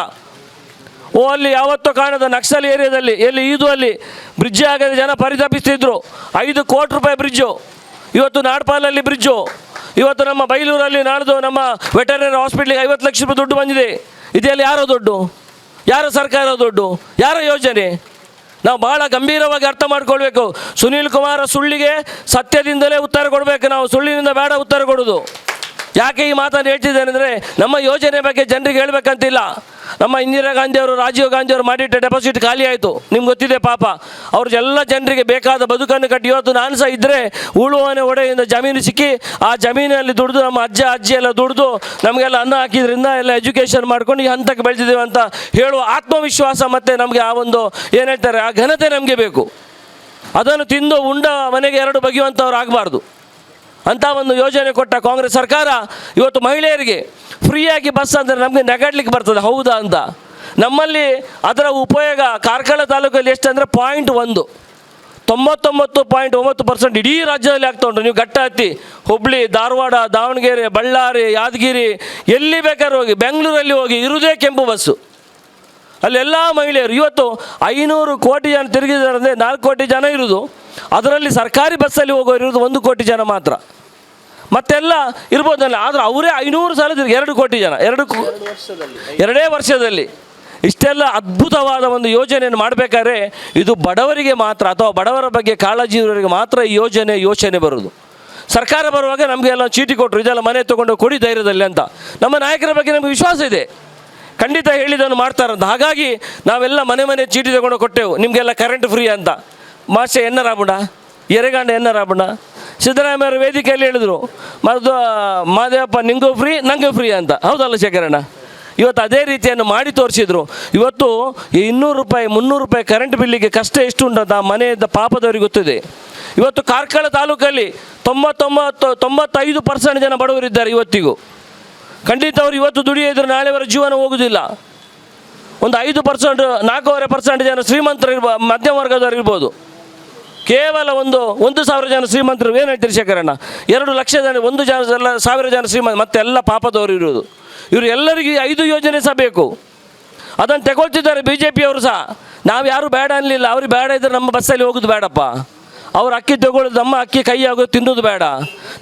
ಓ, ಅಲ್ಲಿ ಯಾವತ್ತೂ ಕಾಣದ ನಕ್ಸಲ್ ಏರಿಯಾದಲ್ಲಿ, ಎಲ್ಲಿ ಇದು ಅಲ್ಲಿ ಬ್ರಿಡ್ಜ್ ಆಗದೆ ಜನ ಪರಿತಪಿಸ್ತಿದ್ರು. ಐದು ಕೋಟಿ ರೂಪಾಯಿ ಬ್ರಿಡ್ಜು ಇವತ್ತು ನಾಡ್ಪಾಲಲ್ಲಿ ಬ್ರಿಡ್ಜು ಇವತ್ತು ನಮ್ಮ ಬೈಲೂರಲ್ಲಿ ನಾಡ್ದು ನಮ್ಮ ವೆಟರ್ನರಿ ಹಾಸ್ಪಿಟ್ಲಿಗೆ ಐವತ್ತು ಲಕ್ಷ ರೂಪಾಯಿ ದುಡ್ಡು ಬಂದಿದೆ. ಇದೆಲ್ಲ ಯಾರೋ ದುಡ್ಡು? ಯಾರ ಸರ್ಕಾರ ದುಡ್ಡು? ಯಾರ ಯೋಜನೆ? ನಾವು ಭಾಳ ಗಂಭೀರವಾಗಿ ಅರ್ಥ ಮಾಡ್ಕೊಳ್ಬೇಕು. ಸುನೀಲ್ ಕುಮಾರ ಸುಳ್ಳಿಗೆ ಸತ್ಯದಿಂದಲೇ ಉತ್ತರ ಕೊಡಬೇಕು. ನಾವು ಸುಳ್ಳಿನಿಂದ ಬೇಡ ಉತ್ತರ ಕೊಡೋದು. ಯಾಕೆ ಈ ಮಾತನ್ನು ಹೇಳ್ತಿದ್ದೇನೆ ಅಂದರೆ ನಮ್ಮ ಯೋಜನೆ ಬಗ್ಗೆ ಜನರಿಗೆ ಹೇಳಬೇಕಂತಿಲ್ಲ. ನಮ್ಮ ಇಂದಿರಾ ಗಾಂಧಿ ಅವರು ರಾಜೀವ್ ಗಾಂಧಿ ಅವರು ಮಾಡಿಟ್ಟ ಡೆಪಾಸಿಟ್ ಖಾಲಿ ಆಯಿತು. ನಿಮ್ಗೆ ಗೊತ್ತಿದೆ ಪಾಪ ಅವ್ರ ಎಲ್ಲ ಜನರಿಗೆ ಬೇಕಾದ ಬದುಕನ್ನು ಕಟ್ಟಿ. ಇವತ್ತು ನಾನು ಸಹ ಇದ್ದರೆ ಉಳುವನೆ ಒಡೆಯಿಂದ ಜಮೀನು ಸಿಕ್ಕಿ, ಆ ಜಮೀನಲ್ಲಿ ದುಡಿದು ನಮ್ಮ ಅಜ್ಜ, ಅಜ್ಜಿ ಎಲ್ಲ ದುಡಿದು ನಮಗೆಲ್ಲ ಅನ್ನ ಹಾಕಿದ್ರಿಂದ ಎಲ್ಲ ಎಜುಕೇಷನ್ ಮಾಡ್ಕೊಂಡು ಈ ಹಂತಕ್ಕೆ ಬೆಳೆದಿದ್ದೇವೆ ಅಂತ ಹೇಳುವ ಆತ್ಮವಿಶ್ವಾಸ ಮತ್ತು ನಮಗೆ ಆ ಒಂದು ಏನು ಹೇಳ್ತಾರೆ, ಆ ಘನತೆ ನಮಗೆ ಬೇಕು. ಅದನ್ನು ತಿಂದು ಉಂಡ ಮನೆಗೆ ಎರಡು ಬಗೆಯುವಂಥವ್ರು ಆಗಬಾರ್ದು. ಅಂಥ ಒಂದು ಯೋಜನೆ ಕೊಟ್ಟ ಕಾಂಗ್ರೆಸ್ ಸರ್ಕಾರ ಇವತ್ತು ಮಹಿಳೆಯರಿಗೆ ಫ್ರೀಯಾಗಿ ಬಸ್ ಅಂದರೆ ನಮಗೆ ನೆಗಾಡ್ಲಿಕ್ಕೆ ಬರ್ತದೆ. ಹೌದಾ ಅಂತ. ನಮ್ಮಲ್ಲಿ ಅದರ ಉಪಯೋಗ ಕಾರ್ಕಳ ತಾಲೂಕಲ್ಲಿ ಎಷ್ಟು ಅಂದರೆ ಪಾಯಿಂಟ್ ಒಂದು. ತೊಂಬತ್ತೊಂಬತ್ತು ಪಾಯಿಂಟ್ ಒಂಬತ್ತು ಪರ್ಸೆಂಟ್ ಇಡೀ ರಾಜ್ಯದಲ್ಲಿ ಆಗ್ತಾ ಉಂಟು. ನೀವು ಗಟ್ಟ ಹತ್ತಿ ಹುಬ್ಳಿ, ಧಾರವಾಡ, ದಾವಣಗೆರೆ, ಬಳ್ಳಾರಿ, ಯಾದಗಿರಿ ಎಲ್ಲಿ ಬೇಕಾದ್ರೂ ಹೋಗಿ, ಬೆಂಗಳೂರಲ್ಲಿ ಹೋಗಿ ಇರುವುದೇ ಕೆಂಪು ಬಸ್ಸು ಅಲ್ಲೆಲ್ಲ ಮಹಿಳೆಯರು ಇವತ್ತು ಐನೂರು ಕೋಟಿ ಜನ ತಿರುಗಿದ್ದಾರೆ ಅಂದರೆ ನಾಲ್ಕು ಕೋಟಿ ಜನ ಇರೋದು. ಅದರಲ್ಲಿ ಸರ್ಕಾರಿ ಬಸ್ಸಲ್ಲಿ ಹೋಗೋರಿರೋದು ಒಂದು ಕೋಟಿ ಜನ ಮಾತ್ರ. ಮತ್ತೆಲ್ಲ ಇರ್ಬೋದಲ್ಲ, ಆದರೆ ಅವರೇ ಐನೂರು ಸಾಲ ಎರಡು ಕೋಟಿ ಜನ, ಎರಡು ಎರಡೇ ವರ್ಷದಲ್ಲಿ. ಇಷ್ಟೆಲ್ಲ ಅದ್ಭುತವಾದ ಒಂದು ಯೋಜನೆಯನ್ನು ಮಾಡಬೇಕಾದ್ರೆ ಇದು ಬಡವರಿಗೆ ಮಾತ್ರ ಅಥವಾ ಬಡವರ ಬಗ್ಗೆ ಕಾಳಜಿ ಇರೋರಿಗೆ ಮಾತ್ರ ಈ ಯೋಜನೆ, ಯೋಚನೆ ಬರೋದು ಸರ್ಕಾರ ಬರುವಾಗ ನಮಗೆಲ್ಲ ಚೀಟಿ ಕೊಟ್ಟರು ಇದೆಲ್ಲ ಮನೆ ತೊಗೊಂಡು ಕೊಡಿ ಧೈರ್ಯದಲ್ಲಿ ಅಂತ. ನಮ್ಮ ನಾಯಕರ ಬಗ್ಗೆ ನಮಗೆ ವಿಶ್ವಾಸ ಇದೆ. ಖಂಡಿತ ಹೇಳಿದನ್ನು ಮಾಡ್ತಾರಂತ. ಹಾಗಾಗಿ ನಾವೆಲ್ಲ ಮನೆ ಮನೆ ಚೀಟಿ ತಗೊಂಡು ಕೊಟ್ಟೆವು, ನಿಮಗೆಲ್ಲ ಕರೆಂಟ್ ಫ್ರೀ ಅಂತ. ಮಾಸ್ಟರ್ ಎನ್ನ ರಾಬುಣ ಎರೆಗಾಂಡ ಎನ್ನ ರಾಬುಣ ಸಿದ್ದರಾಮಯ್ಯ ವೇದಿಕೆಯಲ್ಲಿ ಹೇಳಿದರು ಮತ್ತು ಮಾದೇವಪ್ಪ, ನಿಂಗೂ ಫ್ರೀ ನನಗೂ ಫ್ರೀ ಅಂತ. ಹೌದಲ್ಲ ಶೇಖರಣ್ಣ? ಇವತ್ತು ಅದೇ ರೀತಿಯನ್ನು ಮಾಡಿ ತೋರಿಸಿದ್ರು. ಇವತ್ತು ಇನ್ನೂರು ರೂಪಾಯಿ, ಮುನ್ನೂರು ರೂಪಾಯಿ ಕರೆಂಟ್ ಬಿಲ್ಲಿಗೆ ಕಷ್ಟ ಎಷ್ಟು ಉಂಟಂತ ಮನೆಯಿಂದ ಪಾಪದವರಿಗೆ ಗೊತ್ತಿದೆ. ಇವತ್ತು ಕಾರ್ಕಳ ತಾಲೂಕಲ್ಲಿ ತೊಂಬತ್ತೊಂಬತ್ತು, ತೊಂಬತ್ತೈದು ಪರ್ಸೆಂಟ್ ಜನ ಬಡವರಿದ್ದಾರೆ ಇವತ್ತಿಗೂ. ಖಂಡಿತ ಅವರು ಇವತ್ತು ದುಡಿಯಿದ್ರೆ ನಾಳೆ ಅವರ ಜೀವನ ಹೋಗುವುದಿಲ್ಲ ಒಂದು ಐದು ಪರ್ಸೆಂಟ್ ನಾಲ್ಕೂವರೆ ಪರ್ಸೆಂಟ್ ಜನ ಶ್ರೀಮಂತರು ಇರ್ಬೋ ಮಧ್ಯಮ ವರ್ಗದವರು ಇರ್ಬೋದು ಕೇವಲ ಒಂದು ಒಂದು ಸಾವಿರ ಜನ ಶ್ರೀಮಂತರು, ಏನು ಹೇಳ್ತೀರಿ ಶೇಖರಣ್ಣ? ಎರಡು ಲಕ್ಷ ಜನ, ಒಂದು ಜನ ಸಾವಿರ ಜನ ಶ್ರೀಮಂತ, ಮತ್ತೆ ಎಲ್ಲ ಪಾಪದವರು ಇರೋದು ಇವರು ಎಲ್ಲರಿಗೂ ಐದು ಯೋಜನೆ ಸಹ ಬೇಕು. ಅದನ್ನು ತಗೊಳ್ತಿದ್ದಾರೆ ಬಿ ಜೆ ಪಿಯವರು ಸಹ. ನಾವು ಯಾರು ಬೇಡ ಅನ್ನಲಿಲ್ಲ ಅವ್ರಿಗೆ ಬೇಡ ಇದ್ದರೆ ನಮ್ಮ ಬಸ್ಸಲ್ಲಿ ಹೋಗೋದು ಬೇಡಪ್ಪ. ಅವ್ರು ಅಕ್ಕಿ ತಗೊಳ್ಳೋದು, ನಮ್ಮ ಅಕ್ಕಿ ಕೈ ಆಗೋದು ತಿನ್ನೋದು ಬೇಡ.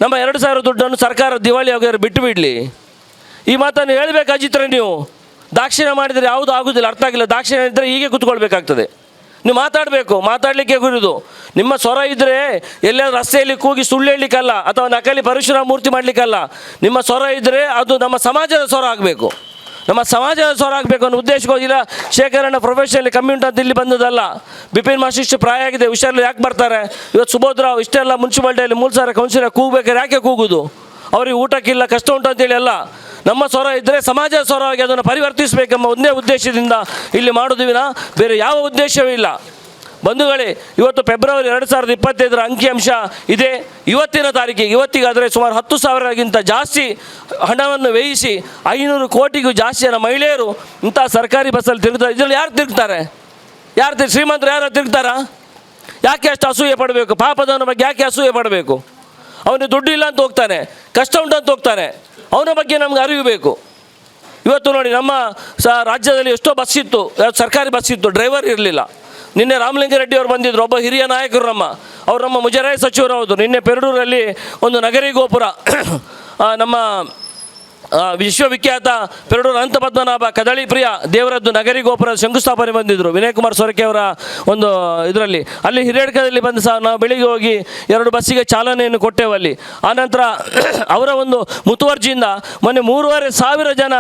ನಮ್ಮ ಎರಡು ಸಾವಿರ ದುಡ್ಡನ್ನು ಸರ್ಕಾರ ದಿವಾಳಿ ಆಗೋರು ಬಿಟ್ಟು ಬಿಡಲಿ. ಈ ಮಾತನ್ನು ಹೇಳಬೇಕು ಅಜಿತ್ರ ನೀವು? ದಾಕ್ಷಿಣ್ಯ ಮಾಡಿದರೆ ಯಾವುದು ಆಗೋದಿಲ್ಲ, ಅರ್ಥ ಆಗಿಲ್ಲ. ದಾಕ್ಷಿಣ್ಯ ಇದ್ದರೆ ಹೀಗೆ ಕೂತ್ಕೊಳ್ಬೇಕಾಗ್ತದೆ. ನೀವು ಮಾತಾಡಬೇಕು, ಮಾತಾಡಲಿಕ್ಕೆ ಗುರುದು. ನಿಮ್ಮ ಸ್ವರ ಇದ್ದರೆ ಎಲ್ಲಾದ್ರೂ ರಸ್ತೆಯಲ್ಲಿ ಕೂಗಿ ಸುಳ್ಳು ಹೇಳಲಿಕ್ಕಲ್ಲ, ಅಥವಾ ನಕಲಿ ಪರಶುರಾಮ ಮೂರ್ತಿ ಮಾಡಲಿಕ್ಕಲ್ಲ. ನಿಮ್ಮ ಸ್ವರ ಇದ್ದರೆ ಅದು ನಮ್ಮ ಸಮಾಜದ ಸ್ವರ ಆಗಬೇಕು. ನಮ್ಮ ಸಮಾಜದ ಸ್ವರ ಆಗಬೇಕು ಅನ್ನೋ ಉದ್ದೇಶಕ್ಕೋಗಿಲ್ಲ ಶೇಖರಣ್ಣ ಪ್ರೊಫೆಷನಲ್ಲಿ ಕಮ್ಮಿ ಉಂಟು ಅಂತ ಇಲ್ಲಿ ಬಂದದಲ್ಲ ಬಿಪಿನ್ ಮಾಸ್ ಇಷ್ಟು ಪ್ರಾಯ ಆಗಿದೆ ಹುಷಾರಲ್ಲಿ ಯಾಕೆ ಬರ್ತಾರೆ? ಇವತ್ತು ಸುಬೋಧರಾವ್ ಇಷ್ಟೆಲ್ಲ ಮುನ್ಸಿಪಾಲ್ಟಿಯಲ್ಲಿ ಮೂರು ಸಾವಿರ ಕೌನ್ಸಿಲರ್ ಕೂಗಬೇಕಾದ್ರೆ ಯಾಕೆ ಕೂಗುದು? ಅವ್ರಿಗೆ ಊಟಕ್ಕಿಲ್ಲ, ಕಷ್ಟ ಉಂಟು ಅಂತೇಳಿ ಅಲ್ಲ. ನಮ್ಮ ಸ್ವರ ಇದ್ದರೆ ಸಮಾಜದ ಸ್ವರವಾಗಿ ಅದನ್ನು ಪರಿವರ್ತಿಸಬೇಕೆಂಬ ಒಂದೇ ಉದ್ದೇಶದಿಂದ ಇಲ್ಲಿ ಮಾಡೋದು ವಿನ ಬೇರೆ ಯಾವ ಉದ್ದೇಶವೂ ಇಲ್ಲ. ಬಂಧುಗಳೇ, ಇವತ್ತು ಫೆಬ್ರವರಿ ಎರಡು ಸಾವಿರದ ಇಪ್ಪತ್ತೈದರ ಅಂಕಿಅಂಶ ಇದೆ. ಇವತ್ತಿನ ತಾರೀಕಿಗೆ, ಇವತ್ತಿಗಾದರೆ ಸುಮಾರು ಹತ್ತು ಸಾವಿರಗಿಂತ ಜಾಸ್ತಿ ಹಣವನ್ನು ವ್ಯಯಿಸಿ ಐನೂರು ಕೋಟಿಗೂ ಜಾಸ್ತಿ ಜನ ಮಹಿಳೆಯರು ಇಂಥ ಸರ್ಕಾರಿ ಬಸ್ಸಲ್ಲಿ ತಿರುಗ್ತಾರೆ. ಇದರಲ್ಲಿ ಯಾರು ತಿರುಗ್ತಾರೆ? ಯಾರು ತಿರ್ ಶ್ರೀಮಂತರು ಯಾರು ತಿರುಗ್ತಾರಾ? ಯಾಕೆ ಅಷ್ಟು ಅಸೂಯೆ ಪಡಬೇಕು? ಪಾಪದವನ ಬಗ್ಗೆ ಯಾಕೆ ಅಸೂಯೆ ಪಡಬೇಕು? ಅವನಿಗೆ ದುಡ್ಡು ಇಲ್ಲ ಅಂತ ಹೋಗ್ತಾನೆ, ಕಷ್ಟ ಉಂಟು ಅಂತ ಹೋಗ್ತಾನೆ. ಅವನ ಬಗ್ಗೆ ನಮ್ಗೆ ಅರಿವು ಬೇಕು. ಇವತ್ತು ನೋಡಿ ನಮ್ಮ ಸ ರಾಜ್ಯದಲ್ಲಿ ಎಷ್ಟೋ ಬಸ್ ಇತ್ತು ಸರ್ಕಾರಿ ಬಸ್ ಇತ್ತು ಡ್ರೈವರ್ ಇರಲಿಲ್ಲ. ನಿನ್ನೆ ರಾಮಲಿಂಗಾರೆಡ್ಡಿ ಅವರು ಬಂದಿದ್ದರು ಒಬ್ಬ ಹಿರಿಯ ನಾಯಕರು ನಮ್ಮ, ಅವರು ನಮ್ಮ ಮುಜರಾಯಿ ಸಚಿವರು ಹೌದು. ನಿನ್ನೆ ಪೆರಡೂರಲ್ಲಿ ಒಂದು ನಗರಿ ಗೋಪುರ [CLEARS THROAT] ನಮ್ಮ ವಿಶ್ವವಿಖ್ಯಾತ ಪೆರಡೂರು ಅನಂತ ಪದ್ಮನಾಭ ಕದಳಿ ಪ್ರಿಯ ದೇವರದ್ದು ನಗರಿ ಗೋಪುರ ಶಂಕುಸ್ಥಾಪನೆ ಬಂದಿದ್ದರು ವಿನಯ್ ಕುಮಾರ್ ಸೊರಕೆ ಅವರ ಒಂದು ಇದರಲ್ಲಿ. ಅಲ್ಲಿ ಹಿರಿಯಡ್ಕದಲ್ಲಿ ಬಂದು ಸಹ ನಾವು ಬೆಳಿಗ್ಗೆ ಹೋಗಿ ಎರಡು ಬಸ್ಸಿಗೆ ಚಾಲನೆಯನ್ನು ಕೊಟ್ಟೆವು ಅಲ್ಲಿ. ಆನಂತರ [CLEARS THROAT] ಅವರ ಒಂದು ಮುತುವರ್ಜಿಯಿಂದ ಮೊನ್ನೆ ಮೂರುವರೆ ಸಾವಿರ ಜನ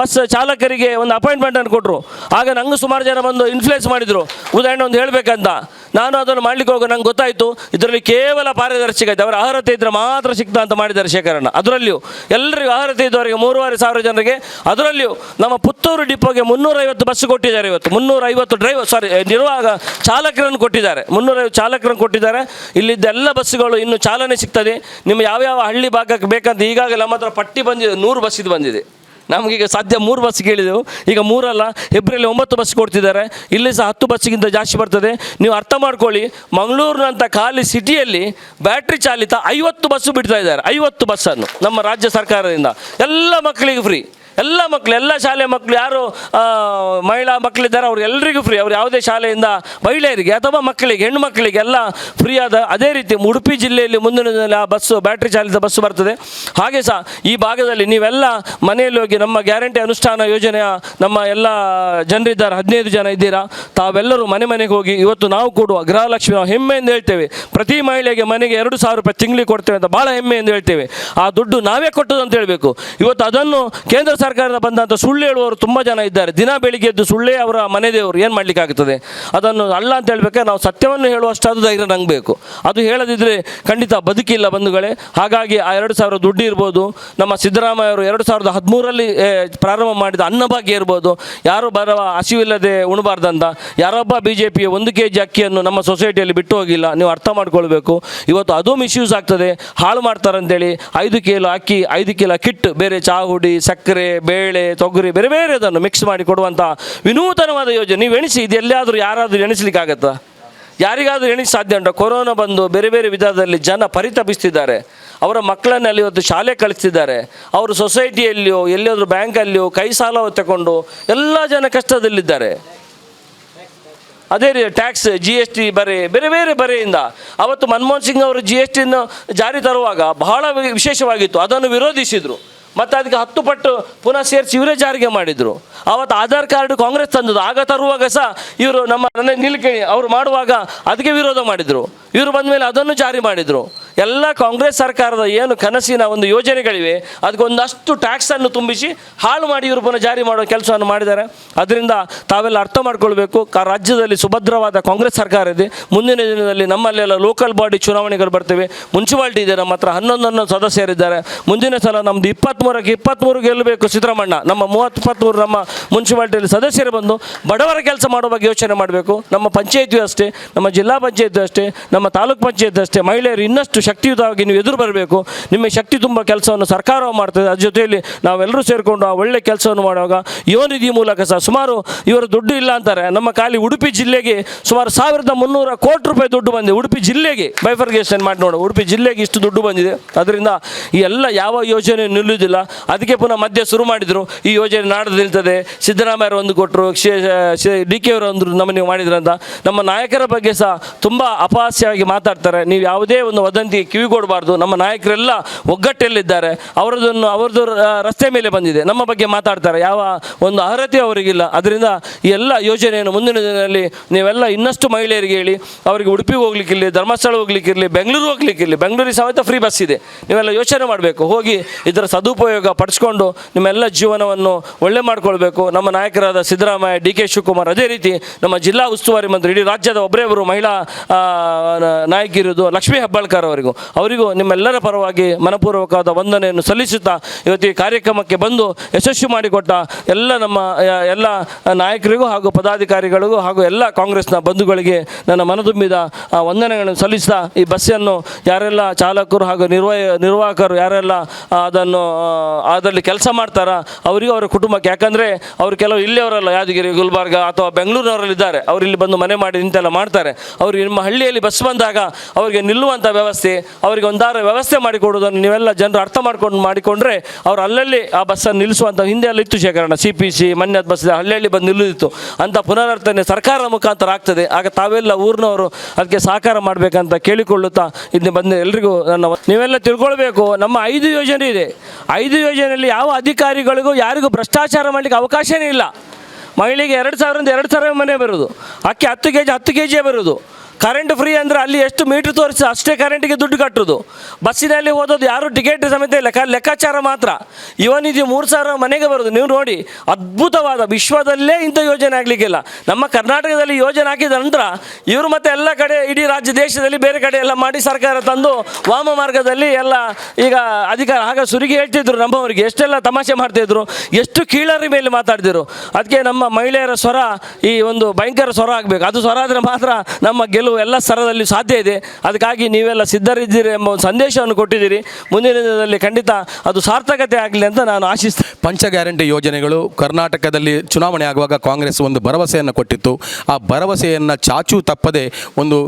ಬಸ್ ಚಾಲಕರಿಗೆ ಒಂದು ಅಪಾಯಿಂಟ್ಮೆಂಟನ್ನು ಕೊಟ್ಟರು ಆಗ ನಂಗೆ ಸುಮಾರು ಜನ ಬಂದು ಇನ್ಫ್ಲುಯೆನ್ಸ್ ಮಾಡಿದರು. ಉದಾಹರಣೆ ಒಂದು ಹೇಳಬೇಕಂತ. ನಾನು ಅದನ್ನು ಮಾಡ್ಲಿಕ್ಕೆ ಹೋಗೋ ನಂಗೆ ಗೊತ್ತಾಯಿತು. ಇದರಲ್ಲಿ ಕೇವಲ ಪಾರದರ್ಶಕತೆ ಅವರ ಅರ್ಹತೆ ಇದ್ದರೆ ಮಾತ್ರ ಸಿಗ್ತಾ ಅಂತ ಮಾಡಿದ್ದಾರೆ ಶೇಖರಣ್ಣ ಅದರಲ್ಲಿಯೂ ಎಲ್ಲರಿಗೂ ಅರ್ಹತೆ ಇದ್ದವರಿಗೆ ಮೂರುವರೆ ಸಾವಿರ ಜನರಿಗೆ, ಅದರಲ್ಲಿಯೂ ನಮ್ಮ ಪುತ್ತೂರು ಡಿಪೋಗೆ ಮುನ್ನೂರೈವತ್ತು ಬಸ್ ಕೊಟ್ಟಿದ್ದಾರೆ ಇವತ್ತು. ಮುನ್ನೂರೈವತ್ತು ಡ್ರೈವರ್ ಸಾರಿ ನಿರ್ವಾಹ ಚಾಲಕರನ್ನು ಕೊಟ್ಟಿದ್ದಾರೆ. ಮುನ್ನೂರೈವತ್ತು ಚಾಲಕರನ್ನು ಕೊಟ್ಟಿದ್ದಾರೆ. ಇಲ್ಲಿದ್ದ ಎಲ್ಲ ಬಸ್ಸುಗಳು ಇನ್ನು ಚಾಲನೆ ಸಿಗ್ತದೆ. ನಿಮ್ಮ ಯಾವ್ಯಾವ ಹಳ್ಳಿ ಭಾಗಕ್ಕೆ ಬೇಕಂತ ಈಗಾಗಲೇ ನಮ್ಮ ಹತ್ರ ಪಟ್ಟಿ ಬಂದಿದೆ. ನೂರು ಬಸ್ ಇದು ಬಂದಿದೆ. ನಮಗೀಗ ಸದ್ಯ ಮೂರು ಬಸ್ ಕೇಳಿದೆವು. ಈಗ ಮೂರಲ್ಲ ಏಪ್ರಿಲ್ ಒಂಬತ್ತು ಬಸ್ ಕೊಡ್ತಿದ್ದಾರೆ. ಇಲ್ಲಿ ಸಹ ಹತ್ತು ಬಸ್ಗಿಂತ ಜಾಸ್ತಿ ಬರ್ತದೆ. ನೀವು ಅರ್ಥ ಮಾಡ್ಕೊಳ್ಳಿ ಮಂಗಳೂರಿನಂಥ ಖಾಲಿ ಸಿಟಿಯಲ್ಲಿ ಬ್ಯಾಟ್ರಿ ಚಾಲಿತ ಐವತ್ತು ಬಸ್ಸು ಬಿಡ್ತಾ ಇದ್ದಾರೆ. ಐವತ್ತು ಬಸ್ಸನ್ನು ನಮ್ಮ ರಾಜ್ಯ ಸರ್ಕಾರದಿಂದ. ಎಲ್ಲ ಮಕ್ಕಳಿಗೆ ಫ್ರೀ ಎಲ್ಲ ಮಕ್ಕಳು ಎಲ್ಲ ಶಾಲೆ ಮಕ್ಕಳು ಯಾರು ಮಹಿಳಾ ಮಕ್ಕಳಿದ್ದಾರೆ ಅವ್ರು ಎಲ್ರಿಗೂ ಫ್ರೀ ಅವ್ರು ಯಾವುದೇ ಶಾಲೆಯಿಂದ ಮಹಿಳೆಯರಿಗೆ ಅಥವಾ ಮಕ್ಕಳಿಗೆ, ಹೆಣ್ಣು ಮಕ್ಕಳಿಗೆ ಎಲ್ಲ ಫ್ರೀ ಆದ ಅದೇ ರೀತಿ ಉಡುಪಿ ಜಿಲ್ಲೆಯಲ್ಲಿ ಮುಂದಿನ ದಿನ ಆ ಬಸ್ಸು ಬ್ಯಾಟ್ರಿ ಚಾಲಿತ ಬಸ್ಸು ಬರ್ತದೆ. ಹಾಗೆ ಸಹ ಈ ಭಾಗದಲ್ಲಿ ನೀವೆಲ್ಲ ಮನೆಯಲ್ಲಿ ಹೋಗಿ ನಮ್ಮ ಗ್ಯಾರಂಟಿ ಅನುಷ್ಠಾನ ಯೋಜನೆಯ ನಮ್ಮ ಎಲ್ಲ ಜನರಿದ್ದಾರೆ, ಹದಿನೈದು ಜನ ಇದ್ದೀರಾ, ತಾವೆಲ್ಲರೂ ಮನೆ ಮನೆಗೆ ಹೋಗಿ ಇವತ್ತು ನಾವು ಕೊಡುವ ಗೃಹಲಕ್ಷ್ಮಿ ನಾವು ಹೆಮ್ಮೆಯಿಂದ ಹೇಳ್ತೇವೆ. ಪ್ರತಿ ಮಹಿಳೆಗೆ ಮನೆಗೆ ಎರಡು ಸಾವಿರ ರೂಪಾಯಿ ತಿಂಗಳಿಗೆ ಕೊಡ್ತೇವೆ ಅಂತ ಭಾಳ ಹೆಮ್ಮೆಯಿಂದ ಹೇಳ್ತೇವೆ. ಆ ದುಡ್ಡು ನಾವೇ ಕೊಟ್ಟದ್ದು ಅಂತ ಹೇಳಬೇಕು. ಇವತ್ತು ಅದನ್ನು ಕೇಂದ್ರ ಸರ್ಕಾರದ ಬಂದಂಥ ಸುಳ್ಳು ಹೇಳುವವರು ತುಂಬ ಜನ ಇದ್ದಾರೆ. ದಿನ ಬೆಳಿಗ್ಗೆ ಎದ್ದು ಸುಳ್ಳೇ ಅವರ ಮನೆ ದೇವರು. ಏನು ಮಾಡಲಿಕ್ಕಾಗ್ತದೆ ಅದನ್ನು ಅಲ್ಲ ಅಂತ ಹೇಳ್ಬೇಕಾದ್ರೆ ನಾವು ಸತ್ಯವನ್ನು ಹೇಳುವಷ್ಟಾದ ಧೈರ್ಯ ನಂಗೆ ಬೇಕು. ಅದು ಹೇಳದಿದ್ದರೆ ಖಂಡಿತ ಬದುಕಿಲ್ಲ ಬಂಧುಗಳೇ. ಹಾಗಾಗಿ ಆ ಎರಡು ಸಾವಿರ ದುಡ್ಡು ಇರ್ಬೋದು. ನಮ್ಮ ಸಿದ್ದರಾಮಯ್ಯ ಅವರು ಎರಡು ಸಾವಿರದ ಹದಿಮೂರಲ್ಲಿ ಪ್ರಾರಂಭ ಮಾಡಿದ ಅನ್ನಭಾಗ್ಯ ಇರ್ಬೋದು. ಯಾರು ಬರ ಹಸಿವಿಲ್ಲದೆ ಉಣಬಾರ್ದಂತ, ಯಾರೊಬ್ಬ ಬಿ ಜೆ ಪಿಯ ಒಂದು ಕೆ ಜಿ ಅಕ್ಕಿಯನ್ನು ನಮ್ಮ ಸೊಸೈಟಿಯಲ್ಲಿ ಬಿಟ್ಟು ಹೋಗಿಲ್ಲ. ನೀವು ಅರ್ಥ ಮಾಡ್ಕೊಳ್ಬೇಕು. ಇವತ್ತು ಅದು ಮಿಸ್ಯೂಸ್ ಆಗ್ತದೆ. ಹಾಳು ಮಾಡ್ತಾರಂತೇಳಿ, ಐದು ಕಿಲೋ ಅಕ್ಕಿ, ಐದು ಕಿಲೋ ಕಿಟ್, ಬೇರೆ ಚಾ ಹುಡಿ, ಸಕ್ಕರೆ ಬೇಳೆ, ತೊಗರಿ, ಬೇರೆ ಬೇರೆ ಅದನ್ನು ಮಿಕ್ಸ್ ಮಾಡಿ ಕೊಡುವಂಥ ವಿನೂತನವಾದ ಯೋಜನೆ. ನೀವು ಎಣಿಸಿ, ಇದು ಎಲ್ಲಿಯಾದರೂ ಯಾರಾದರೂ ಎಣಿಸ್ಲಿಕ್ಕಾಗತ್ತಾ ಯಾರಿಗಾದರೂ ಎಣಿಸಿ ಸಾಧ್ಯ ಉಂಟು? ಕೊರೋನಾ ಬಂದು ಬೇರೆ ಬೇರೆ ವಿಧದಲ್ಲಿ ಜನ ಪರಿತಪಿಸ್ತಿದ್ದಾರೆ. ಅವರ ಮಕ್ಕಳನ್ನು ಅಲ್ಲಿ ಇವತ್ತು ಶಾಲೆ ಕಳಿಸ್ತಿದ್ದಾರೆ. ಅವರು ಸೊಸೈಟಿಯಲ್ಲಿಯೋ, ಎಲ್ಲಿಯಾದರೂ ಬ್ಯಾಂಕಲ್ಲಿಯೋ, ಕೈ ಸಾಲ ತಗೊಂಡು ಎಲ್ಲ ಜನ ಕಷ್ಟದಲ್ಲಿದ್ದಾರೆ. ಅದೇ ರೀ ಟ್ಯಾಕ್ಸ್ ಜಿ ಎಸ್ ಟಿ ಬರೆ, ಬೇರೆ ಬೇರೆ ಬರೆಯಿಂದ. ಅವತ್ತು ಮನಮೋಹನ್ ಸಿಂಗ್ ಅವರು ಜಿ ಎಸ್ ಟಿಯನ್ನು ಜಾರಿ ತರುವಾಗ ಬಹಳ ವಿಶೇಷವಾಗಿತ್ತು. ಅದನ್ನು ವಿರೋಧಿಸಿದರು. ಮತ್ತು ಅದಕ್ಕೆ ಹತ್ತು ಪಟ್ಟು ಪುನಃ ಸೇರಿಸಿ ಇವರೇ ಜಾರಿಗೆ ಮಾಡಿದರು. ಅವತ್ತು ಆಧಾರ್ ಕಾರ್ಡ್ ಕಾಂಗ್ರೆಸ್ ತಂದದ್ದು. ಆಗ ತರುವಾಗ ಸಹ ಇವರು ನಮ್ಮ ನನ್ನ ಅವರು ಮಾಡುವಾಗ ಅದಕ್ಕೆ ವಿರೋಧ ಮಾಡಿದರು. ಇವರು ಬಂದ ಮೇಲೆ ಅದನ್ನು ಜಾರಿ ಮಾಡಿದರು. ಎಲ್ಲ ಕಾಂಗ್ರೆಸ್ ಸರ್ಕಾರದ ಏನು ಕನಸಿನ ಒಂದು ಯೋಜನೆಗಳಿವೆ, ಅದಕ್ಕೊಂದಷ್ಟು ಟ್ಯಾಕ್ಸನ್ನು ತುಂಬಿಸಿ ಹಾಳು ಮಾಡಿ ಇವರು ಜಾರಿ ಮಾಡೋ ಕೆಲಸವನ್ನು ಮಾಡಿದ್ದಾರೆ. ಅದರಿಂದ ತಾವೆಲ್ಲ ಅರ್ಥ ಮಾಡಿಕೊಳ್ಬೇಕು ರಾಜ್ಯದಲ್ಲಿ ಸುಭದ್ರವಾದ ಕಾಂಗ್ರೆಸ್ ಸರ್ಕಾರ ಇದೆ. ಮುಂದಿನ ದಿನದಲ್ಲಿ ನಮ್ಮಲ್ಲೆಲ್ಲ ಲೋಕಲ್ ಬಾಡಿ ಚುನಾವಣೆಗಳು ಬರ್ತವೆ. ಮುನ್ಸಿಪಾಲ್ಟಿ ಇದೆ, ನಮ್ಮ ಹತ್ರ ಹನ್ನೊಂದು ಸದಸ್ಯರಿದ್ದಾರೆ. ಮುಂದಿನ ಸಲ ನಮ್ಮದು ಇಪ್ಪತ್ತ್ಮೂರಕ್ಕೆ ಇಪ್ಪತ್ತ್ಮೂರು ಗೆಲ್ಲಬೇಕು ಸಿದ್ದರಾಮಣ್ಣ ನಮ್ಮ ಮೂವತ್ತು ಇಪ್ಪತ್ತ್ಮೂರು ನಮ್ಮ ಮುನ್ಸಿಪಾಲ್ಟಿಯಲ್ಲಿ ಸದಸ್ಯರು ಬಂದು ಬಡವರ ಕೆಲಸ ಮಾಡೋ ಬಗ್ಗೆ ಯೋಚನೆ ಮಾಡಬೇಕು. ನಮ್ಮ ಪಂಚಾಯತಿಯು ಅಷ್ಟೇ, ನಮ್ಮ ಜಿಲ್ಲಾ ಪಂಚಾಯತಿ ಅಷ್ಟೇ, ನಮ್ಮ ತಾಲೂಕು ಪಂಚಾಯತ್ ಅಷ್ಟೇ, ಮಹಿಳೆಯರು ಇನ್ನಷ್ಟು ಶಕ್ತಿಯುತವಾಗಿ ನೀವು ಎದುರು ಬರಬೇಕು. ನಿಮ್ಮ ಶಕ್ತಿ ತುಂಬ ಕೆಲಸವನ್ನು ಸರ್ಕಾರ ಮಾಡ್ತದೆ. ಅದ್ರ ಜೊತೆಯಲ್ಲಿ ನಾವೆಲ್ಲರೂ ಸೇರಿಕೊಂಡು ಆ ಒಳ್ಳೆ ಕೆಲಸವನ್ನು ಮಾಡುವಾಗ ಯುವ ನಿಧಿ ಮೂಲಕ ಸಹ ಸುಮಾರು ಇವರು ದುಡ್ಡು ಇಲ್ಲ ಅಂತಾರೆ. ನಮ್ಮ ಖಾಲಿ ಉಡುಪಿ ಜಿಲ್ಲೆಗೆ ಸುಮಾರು ಸಾವಿರದ ಮುನ್ನೂರ ಕೋಟಿ ರೂಪಾಯಿ ದುಡ್ಡು ಬಂದಿದೆ. ಉಡುಪಿ ಜಿಲ್ಲೆಗೆ ಬೈಫರ್ಗೇಷನ್ ಮಾಡಿ ನೋಡು. ಉಡುಪಿ ಜಿಲ್ಲೆಗೆ ಇಷ್ಟು ದುಡ್ಡು ಬಂದಿದೆ. ಅದರಿಂದ ಈ ಎಲ್ಲ ಯಾವ ಯೋಜನೆ ನಿಲ್ಲುವುದಿಲ್ಲ. ಅದಕ್ಕೆ ಪುನಃ ಮಧ್ಯ ಶುರು ಮಾಡಿದರು. ಈ ಯೋಜನೆ ನಾಡದು ನಿಲ್ತದೆ. ಸಿದ್ದರಾಮಯ್ಯರು ಒಂದು ಕೊಟ್ಟರು ಡಿ ಕೆ ಅವರು ಒಂದು ನಮ್ಮ ನೀವು ಮಾಡಿದ್ರಂತ ನಮ್ಮ ನಾಯಕರ ಬಗ್ಗೆ ಸಹ ತುಂಬ ಅಪಹಾಸ್ಯವಾಗಿ ಮಾತಾಡ್ತಾರೆ. ನೀವು ಯಾವುದೇ ಒಂದು ವದಂತಿ ಕಿವಿಗೊಡಬಾರ್ದು ನಮ್ಮ ನಾಯಕರೆಲ್ಲ ಒಗ್ಗಟ್ಟಲ್ಲಿದ್ದಾರೆ ಅವರದನ್ನು ಅವರದ್ದು ರಸ್ತೆ ಮೇಲೆ ಬಂದಿದೆ. ನಮ್ಮ ಬಗ್ಗೆ ಮಾತಾಡ್ತಾರೆ. ಯಾವ ಒಂದು ಅರ್ಹತೆ ಅವರಿಗಿಲ್ಲ. ಅದರಿಂದ ಈ ಎಲ್ಲ ಯೋಜನೆಯನ್ನು ಮುಂದಿನ ದಿನದಲ್ಲಿ ನೀವೆಲ್ಲ ಇನ್ನಷ್ಟು ಮಹಿಳೆಯರಿಗೆ ಹೇಳಿ, ಅವರಿಗೆ ಉಡುಪಿಗೆ ಹೋಗ್ಲಿಕ್ಕಿರಲಿ ಧರ್ಮಸ್ಥಳ ಹೋಗ್ಲಿಕ್ಕಿರಲಿ ಬೆಂಗಳೂರು ಹೋಗ್ಲಿಕ್ಕಿರಲಿ ಬೆಂಗಳೂರಿಗೆ ಸಮೇತ ಫ್ರೀ ಬಸ್ ಇದೆ. ನೀವೆಲ್ಲ ಯೋಚನೆ ಮಾಡಬೇಕು. ಹೋಗಿ ಇದರ ಸದುಪಯೋಗ ಪಡಿಸ್ಕೊಂಡು ನಿಮ್ಮೆಲ್ಲ ಜೀವನವನ್ನು ಒಳ್ಳೆ ಮಾಡ್ಕೊಳ್ಬೇಕು. ನಮ್ಮ ನಾಯಕರಾದ ಸಿದ್ದರಾಮಯ್ಯ, ಡಿ ಕೆ ಶಿವಕುಮಾರ್, ಅದೇ ರೀತಿ ನಮ್ಮ ಜಿಲ್ಲಾ ಉಸ್ತುವಾರಿ ಮಂತ್ರಿ, ಇಡೀ ರಾಜ್ಯದ ಒಬ್ಬರೇ ಒಬ್ಬರು ಮಹಿಳಾ ನಾಯಕಿರುವುದು ಲಕ್ಷ್ಮೀ ಹೆಬ್ಬಾಳ್ಕರ್ ಅವರಿಗೂ. ಅವರಿಗೂ ನಿಮ್ಮೆಲ್ಲರ ಪರವಾಗಿ ಮನಪೂರ್ವಕವಾದ ವಂದನೆಯನ್ನು ಸಲ್ಲಿಸುತ್ತಾ ಇವತ್ತು ಈ ಕಾರ್ಯಕ್ರಮಕ್ಕೆ ಬಂದು ಯಶಸ್ವಿ ಮಾಡಿಕೊಟ್ಟ ಎಲ್ಲ ನಮ್ಮ ಎಲ್ಲ ನಾಯಕರಿಗೂ ಹಾಗೂ ಪದಾಧಿಕಾರಿಗಳಿಗೂ ಹಾಗೂ ಎಲ್ಲ ಕಾಂಗ್ರೆಸ್ನ ಬಂಧುಗಳಿಗೆ ನನ್ನ ಮನದುಂಬಿದ ಆ, ವಂದನೆಗಳನ್ನು ಸಲ್ಲಿಸ್ತಾ ಈ ಬಸ್ಸನ್ನು ಯಾರೆಲ್ಲ ಚಾಲಕರು ಹಾಗೂ ನಿರ್ವಹ ನಿರ್ವಾಹಕರು ಯಾರೆಲ್ಲ ಅದನ್ನು ಅದರಲ್ಲಿ ಕೆಲಸ ಮಾಡ್ತಾರ ಅವರಿಗೂ ಅವರ ಕುಟುಂಬಕ್ಕೆ. ಯಾಕಂದರೆ ಅವರು ಕೆಲವು ಇಲ್ಲಿಯವರಲ್ಲ ಯಾದಗಿರಿ ಗುಲ್ಬರ್ಗ ಅಥವಾ ಬೆಂಗಳೂರಿನವರಲ್ಲಿದ್ದಾರೆ. ಅವರು ಇಲ್ಲಿ ಬಂದು ಮನೆ ಮಾಡಿ ನಿಂತೆಲ್ಲ ಮಾಡ್ತಾರೆ. ಅವರು ನಿಮ್ಮ ಹಳ್ಳಿಯಲ್ಲಿ ಬಸ್ ಬಂದಾಗ ಅವರಿಗೆ ನಿಲ್ಲುವಂಥ ವ್ಯವಸ್ಥೆ ಅವರಿಗೆ ಒಂದಾರ ವ್ಯವಸ್ಥೆ ಮಾಡಿಕೊಡೋದನ್ನು ನೀವೆಲ್ಲ ಜನರು ಅರ್ಥ ಮಾಡ್ಕೊಂಡು ಮಾಡಿಕೊಂಡ್ರೆ ಅವರು ಅಲ್ಲಲ್ಲಿ ಆ ಬಸ್ಸನ್ನು ನಿಲ್ಲಿಸುವಂಥ ಹಿಂದೆ ಅಲ್ಲಿ ಇತ್ತು ಶೇಖರಣ ಸಿ ಪಿ ಸಿ ಮನ್ಯದ ಬಸ್ ಹಳ್ಳಿಯಲ್ಲಿ ಬಂದು ನಿಲ್ಲುದಿತ್ತು ಅಂತ ಪುನರ್ವರ್ತನೆ ಸರ್ಕಾರದ ಮುಖಾಂತರ ಆಗ್ತದೆ. ಆಗ ತಾವೆಲ್ಲ ಊರಿನವರು ಅದಕ್ಕೆ ಸಹಕಾರ ಮಾಡಬೇಕಂತ ಕೇಳಿಕೊಳ್ಳುತ್ತಾ ಇಲ್ಲಿ ಬಂದು ಎಲ್ರಿಗೂ ನನ್ನ ನೀವೆಲ್ಲ ತಿಳ್ಕೊಳ್ಬೇಕು, ನಮ್ಮ ಐದು ಯೋಜನೆ ಇದೆ. ಐದು ಯೋಜನೆಯಲ್ಲಿ ಯಾವ ಅಧಿಕಾರಿಗಳಿಗೂ ಯಾರಿಗೂ ಭ್ರಷ್ಟಾಚಾರ ಮಾಡಲಿಕ್ಕೆ ಅವಕಾಶವೇ ಇಲ್ಲ. ಮಹಿಳೆಗೆ ಎರಡು ಸಾವಿರದಿಂದ ಎರಡು ಸಾವಿರ ಮನೆ ಬರೋದು ಅಕ್ಕಿ ಹತ್ತು ಕೆ ಜಿ ಹತ್ತು ಕೆ ಜಿಯೇ ಬರೋದು ಕರೆಂಟ್ ಫ್ರೀ ಅಂದರೆ ಅಲ್ಲಿ ಎಷ್ಟು ಮೀಟ್ರ್ ತೋರಿಸಿ ಅಷ್ಟೇ ಕರೆಂಟಿಗೆ ದುಡ್ಡು ಕಟ್ಟೋದು. ಬಸ್ಸಿನಲ್ಲಿ ಹೋದದ್ದು ಯಾರು ಟಿಕೆಟ್ ಸಮೇತ ಲೆಕ್ಕ ಲೆಕ್ಕಾಚಾರ ಮಾತ್ರ. ಇವನಿದು ಮೂರು ಸಾವಿರ ಮನೆಗೆ ಬರೋದು. ನೀವು ನೋಡಿ, ಅದ್ಭುತವಾದ ವಿಶ್ವದಲ್ಲೇ ಇಂಥ ಯೋಜನೆ ಆಗಲಿಕ್ಕಿಲ್ಲ. ನಮ್ಮ ಕರ್ನಾಟಕದಲ್ಲಿ ಯೋಜನೆ ಹಾಕಿದ ನಂತರ ಇವರು ಮತ್ತೆ ಎಲ್ಲ ಕಡೆ, ಇಡೀ ರಾಜ್ಯ ದೇಶದಲ್ಲಿ ಬೇರೆ ಕಡೆ ಎಲ್ಲ ಮಾಡಿ ಸರ್ಕಾರ ತಂದು ವಾಮ ಮಾರ್ಗದಲ್ಲಿ ಎಲ್ಲ ಈಗ ಅಧಿಕಾರ ಆಗ ಸುರಿಗೆ ಹೇಳ್ತಿದ್ರು ನಮ್ಮವರಿಗೆ. ಎಷ್ಟೆಲ್ಲ ತಮಾಷೆ ಮಾಡ್ತಿದ್ರು. ಎಷ್ಟು ಕೀಳರಿ ಮೇಲೆ ಮಾತಾಡ್ತಿದ್ರು. ಅದಕ್ಕೆ ನಮ್ಮ ಮಹಿಳೆಯರ ಸ್ವರ ಈ ಒಂದು ಭಯಂಕರ ಸ್ವರ ಆಗಬೇಕು. ಅದು ಸ್ವರ ಆದರೆ ಮಾತ್ರ ನಮ್ಮ ಗೆಲುವು ಎಲ್ಲ ಸ್ತರದಲ್ಲಿ ಸಾಧ್ಯ ಇದೆ. ಅದಕ್ಕಾಗಿ ನೀವೆಲ್ಲ ಸಿದ್ಧರಿದ್ದೀರಿ ಎಂಬ ಒಂದು ಸಂದೇಶವನ್ನು ಕೊಟ್ಟಿದ್ದೀರಿ. ಮುಂದಿನ ದಿನದಲ್ಲಿ ಖಂಡಿತ ಅದು ಸಾರ್ಥಕತೆ ಆಗಲಿ ಅಂತ ನಾನು ಆಶಿಸ್ತೇನೆ ಪಂಚ ಗ್ಯಾರಂಟಿ ಯೋಜನೆಗಳು ಕರ್ನಾಟಕದಲ್ಲಿ ಚುನಾವಣೆ ಆಗುವಾಗ ಕಾಂಗ್ರೆಸ್ ಒಂದು ಭರವಸೆಯನ್ನು ಕೊಟ್ಟಿತ್ತು. ಆ ಭರವಸೆಯನ್ನು ಚಾಚೂ ತಪ್ಪದೆ ಒಂದು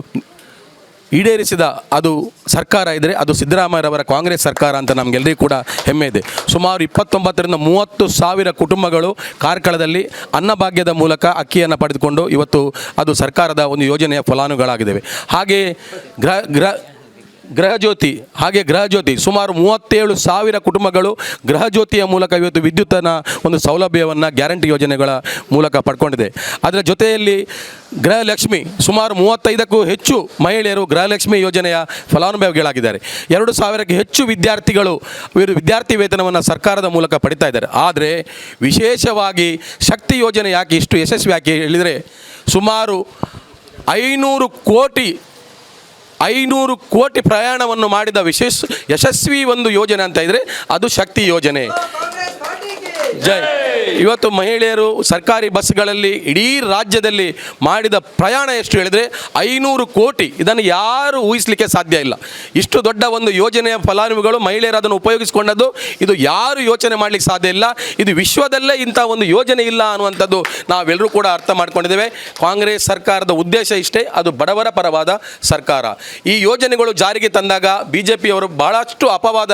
ಈಡೇರಿಸಿದ ಅದು ಸರ್ಕಾರ ಇದ್ದರೆ ಅದು ಸಿದ್ದರಾಮಯ್ಯರವರ ಕಾಂಗ್ರೆಸ್ ಸರ್ಕಾರ ಅಂತ ನಮಗೆಲ್ಲರಿಗೂ ಕೂಡ ಹೆಮ್ಮೆ ಇದೆ. ಸುಮಾರು ಇಪ್ಪತ್ತೊಂಬತ್ತರಿಂದ ಮೂವತ್ತು ಸಾವಿರ ಕುಟುಂಬಗಳು ಕಾರ್ಕಳದಲ್ಲಿ ಅನ್ನಭಾಗ್ಯದ ಮೂಲಕ ಅಕ್ಕಿಯನ್ನು ಪಡೆದುಕೊಂಡು ಇವತ್ತು ಅದು ಸರ್ಕಾರದ ಒಂದು ಯೋಜನೆಯ ಫಲಾನುಗಳಾಗಿದ್ದೇವೆ. ಹಾಗೆಯೇ ಗೃಹ ಗೃಹಜ್ಯೋತಿ ಹಾಗೆ ಗೃಹಜ್ಯೋತಿ ಸುಮಾರು ಮೂವತ್ತೇಳು ಸಾವಿರ ಕುಟುಂಬಗಳು ಗೃಹಜ್ಯೋತಿಯ ಮೂಲಕ ಇವತ್ತು ವಿದ್ಯುತ್ತನ್ನು ಒಂದು ಸೌಲಭ್ಯವನ್ನು, ಗ್ಯಾರಂಟಿ ಯೋಜನೆಗಳ ಮೂಲಕ ಪಡ್ಕೊಂಡಿದೆ. ಅದರ ಜೊತೆಯಲ್ಲಿ ಗೃಹಲಕ್ಷ್ಮಿ, ಸುಮಾರು ಮೂವತ್ತೈದಕ್ಕೂ ಹೆಚ್ಚು ಮಹಿಳೆಯರು ಗೃಹಲಕ್ಷ್ಮಿ ಯೋಜನೆಯ ಫಲಾನುಭವಿಗಳಾಗಿದ್ದಾರೆ. ಎರಡು ಸಾವಿರಕ್ಕೆ ಹೆಚ್ಚು ವಿದ್ಯಾರ್ಥಿಗಳು ಇವರು ವಿದ್ಯಾರ್ಥಿ ವೇತನವನ್ನು ಸರ್ಕಾರದ ಮೂಲಕ ಪಡಿತಾ ಇದ್ದಾರೆ. ಆದರೆ ವಿಶೇಷವಾಗಿ ಶಕ್ತಿ ಯೋಜನೆ ಯಾಕೆ ಇಷ್ಟು ಯಶಸ್ವಿ ಯಾಕೆ ಹೇಳಿದರೆ ಸುಮಾರು ಐನೂರು ಕೋಟಿ ಐನೂರು ಕೋಟಿ ಪ್ರಯಾಣವನ್ನು ಮಾಡಿದ ವಿಶೇಷ ಯಶಸ್ವಿ ಒಂದು ಯೋಜನೆ ಅಂತ ಇದ್ರೆ ಅದು ಶಕ್ತಿ ಯೋಜನೆ. ಜೈ. ಇವತ್ತು ಮಹಿಳೆಯರು ಸರ್ಕಾರಿ ಬಸ್ಗಳಲ್ಲಿ ಇಡೀ ರಾಜ್ಯದಲ್ಲಿ ಮಾಡಿದ ಪ್ರಯಾಣ ಎಷ್ಟು ಹೇಳಿದರೆ ಐನೂರು ಕೋಟಿ. ಇದನ್ನು ಯಾರು ಊಹಿಸಲಿಕ್ಕೆ ಸಾಧ್ಯ ಇಲ್ಲ. ಇಷ್ಟು ದೊಡ್ಡ ಒಂದು ಯೋಜನೆಯ ಫಲಾನುಭವಿಗಳು ಮಹಿಳೆಯರು ಅದನ್ನು ಉಪಯೋಗಿಸಿಕೊಂಡದ್ದು ಇದು ಯಾರು ಯೋಚನೆ ಮಾಡಲಿಕ್ಕೆ ಸಾಧ್ಯ ಇಲ್ಲ. ಇದು ವಿಶ್ವದಲ್ಲೇ ಇಂಥ ಒಂದು ಯೋಜನೆ ಇಲ್ಲ ಅನ್ನುವಂಥದ್ದು ನಾವೆಲ್ಲರೂ ಕೂಡ ಅರ್ಥ ಮಾಡ್ಕೊಂಡಿದ್ದೇವೆ. ಕಾಂಗ್ರೆಸ್ ಸರ್ಕಾರದ ಉದ್ದೇಶ ಇಷ್ಟೇ, ಅದು ಬಡವರ ಪರವಾದ ಸರ್ಕಾರ. ಈ ಯೋಜನೆಗಳು ಜಾರಿಗೆ ತಂದಾಗ ಬಿ ಜೆ ಪಿಯವರು ಬಹಳಷ್ಟು ಅಪವಾದ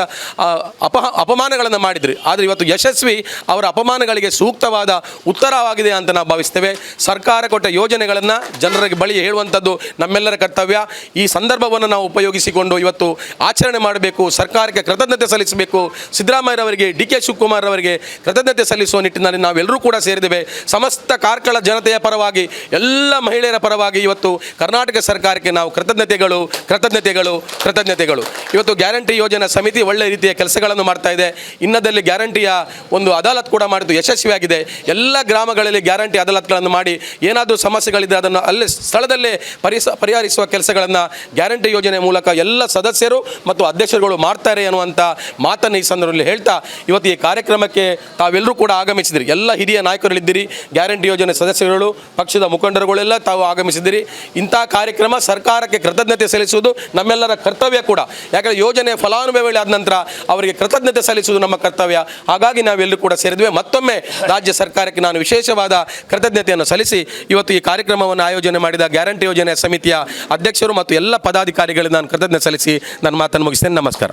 ಅಪಮಾನಗಳನ್ನು ಮಾಡಿದ್ರು. ಆದರೆ ಇವತ್ತು ಯಶಸ್ವಿ ಅವರ ಅಪಮಾನಗಳಿಗೆ ಸೂಕ್ತವಾದ ಉತ್ತರವಾಗಿದೆ ಅಂತ ನಾವು ಭಾವಿಸ್ತೇವೆ. ಸರ್ಕಾರ ಕೊಟ್ಟ ಯೋಜನೆಗಳನ್ನು ಜನರಿಗೆ ಬಳಿ ಹೇಳುವಂಥದ್ದು ನಮ್ಮೆಲ್ಲರ ಕರ್ತವ್ಯ. ಈ ಸಂದರ್ಭವನ್ನು ನಾವು ಉಪಯೋಗಿಸಿಕೊಂಡು ಇವತ್ತು ಆಚರಣೆ ಮಾಡಬೇಕು, ಸರ್ಕಾರಕ್ಕೆ ಕೃತಜ್ಞತೆ ಸಲ್ಲಿಸಬೇಕು. ಸಿದ್ದರಾಮಯ್ಯರವರಿಗೆ, ಡಿ ಕೆ ಶಿವಕುಮಾರ್ ಅವರಿಗೆ ಕೃತಜ್ಞತೆ ಸಲ್ಲಿಸುವ ನಿಟ್ಟಿನಲ್ಲಿ ನಾವೆಲ್ಲರೂ ಕೂಡ ಸೇರಿದ್ದೇವೆ. ಸಮಸ್ತ ಕಾರ್ಕಳ ಜನತೆಯ ಪರವಾಗಿ, ಎಲ್ಲ ಮಹಿಳೆಯರ ಪರವಾಗಿ ಇವತ್ತು ಕರ್ನಾಟಕ ಸರ್ಕಾರಕ್ಕೆ ನಾವು ಕೃತಜ್ಞತೆಗಳು ಕೃತಜ್ಞತೆಗಳು ಕೃತಜ್ಞತೆಗಳು. ಇವತ್ತು ಗ್ಯಾರಂಟಿ ಯೋಜನಾ ಸಮಿತಿ ಒಳ್ಳೆ ರೀತಿಯ ಕೆಲಸಗಳನ್ನು ಮಾಡ್ತಾ ಇದೆ. ಇನ್ನದಲ್ಲಿ ಗ್ಯಾರಂಟಿಯ ಒಂದು ಅದಾಲತ್ ಕೂಡ ಮಾಡಿದ್ದು ಯಶಸ್ವಿ ಯಶಸ್ವಿಯಾಗಿದೆ. ಎಲ್ಲ ಗ್ರಾಮಗಳಲ್ಲಿ ಗ್ಯಾರಂಟಿ ಅದಾಲತ್ಗಳನ್ನು ಮಾಡಿ ಏನಾದರೂ ಸಮಸ್ಯೆಗಳಿದ್ದರೆ ಅದನ್ನು ಅಲ್ಲೇ ಸ್ಥಳದಲ್ಲೇ ಪರಿಸ, ಪರಿಹರಿಸುವ ಕೆಲಸಗಳನ್ನು ಗ್ಯಾರಂಟಿ ಯೋಜನೆ ಮೂಲಕ ಎಲ್ಲ ಸದಸ್ಯರು ಮತ್ತು ಅಧ್ಯಕ್ಷರುಗಳು ಮಾಡ್ತಾರೆ ಅನ್ನುವಂಥ ಮಾತನ್ನು ಈ ಸಂದರ್ಭದಲ್ಲಿ ಹೇಳ್ತಾ ಇವತ್ತು ಈ ಕಾರ್ಯಕ್ರಮಕ್ಕೆ ತಾವೆಲ್ಲರೂ ಕೂಡ ಆಗಮಿಸಿದಿರಿ. ಎಲ್ಲ ಹಿರಿಯ ನಾಯಕರುಗಳಿದ್ದೀರಿ, ಗ್ಯಾರಂಟಿ ಯೋಜನೆ ಸದಸ್ಯರುಗಳು, ಪಕ್ಷದ ಮುಖಂಡರುಗಳೆಲ್ಲ ತಾವು ಆಗಮಿಸಿದ್ದೀರಿ ಇಂಥ ಕಾರ್ಯಕ್ರಮ ಸರ್ಕಾರಕ್ಕೆ ಕೃತಜ್ಞತೆ ಸಲ್ಲಿಸುವುದು ನಮ್ಮೆಲ್ಲರ ಕರ್ತವ್ಯ ಕೂಡ. ಯಾಕಂದರೆ ಯೋಜನೆ ಫಲಾನುಭವಿಗಳಾದ ನಂತರ ಅವರಿಗೆ ಕೃತಜ್ಞತೆ ಸಲ್ಲಿಸುವುದು ನಮ್ಮ ಕರ್ತವ್ಯ. ಹಾಗಾಗಿ ನಾವೆಲ್ಲರೂ ಕೂಡ ಸೇರಿದ್ವಿ. ಮತ್ತೊಮ್ಮೆ ರಾಜ್ಯ ಸರ್ಕಾರಕ್ಕೆ ನಾನು ವಿಶೇಷವಾದ ಕೃತಜ್ಞತೆಯನ್ನು ಸಲ್ಲಿಸಿ ಇವತ್ತು ಈ ಕಾರ್ಯಕ್ರಮವನ್ನು ಆಯೋಜನೆ ಮಾಡಿದ ಗ್ಯಾರಂಟಿ ಯೋಜನೆ ಸಮಿತಿಯ ಅಧ್ಯಕ್ಷರು ಮತ್ತು ಎಲ್ಲ ಪದಾಧಿಕಾರಿಗಳಿಗೆ ನಾನು ಕೃತಜ್ಞತೆ ಸಲ್ಲಿಸಿ ನನ್ನ ಮಾತನ್ನು ಮುಗಿಸ್ತೇನೆ. ನಮಸ್ಕಾರ.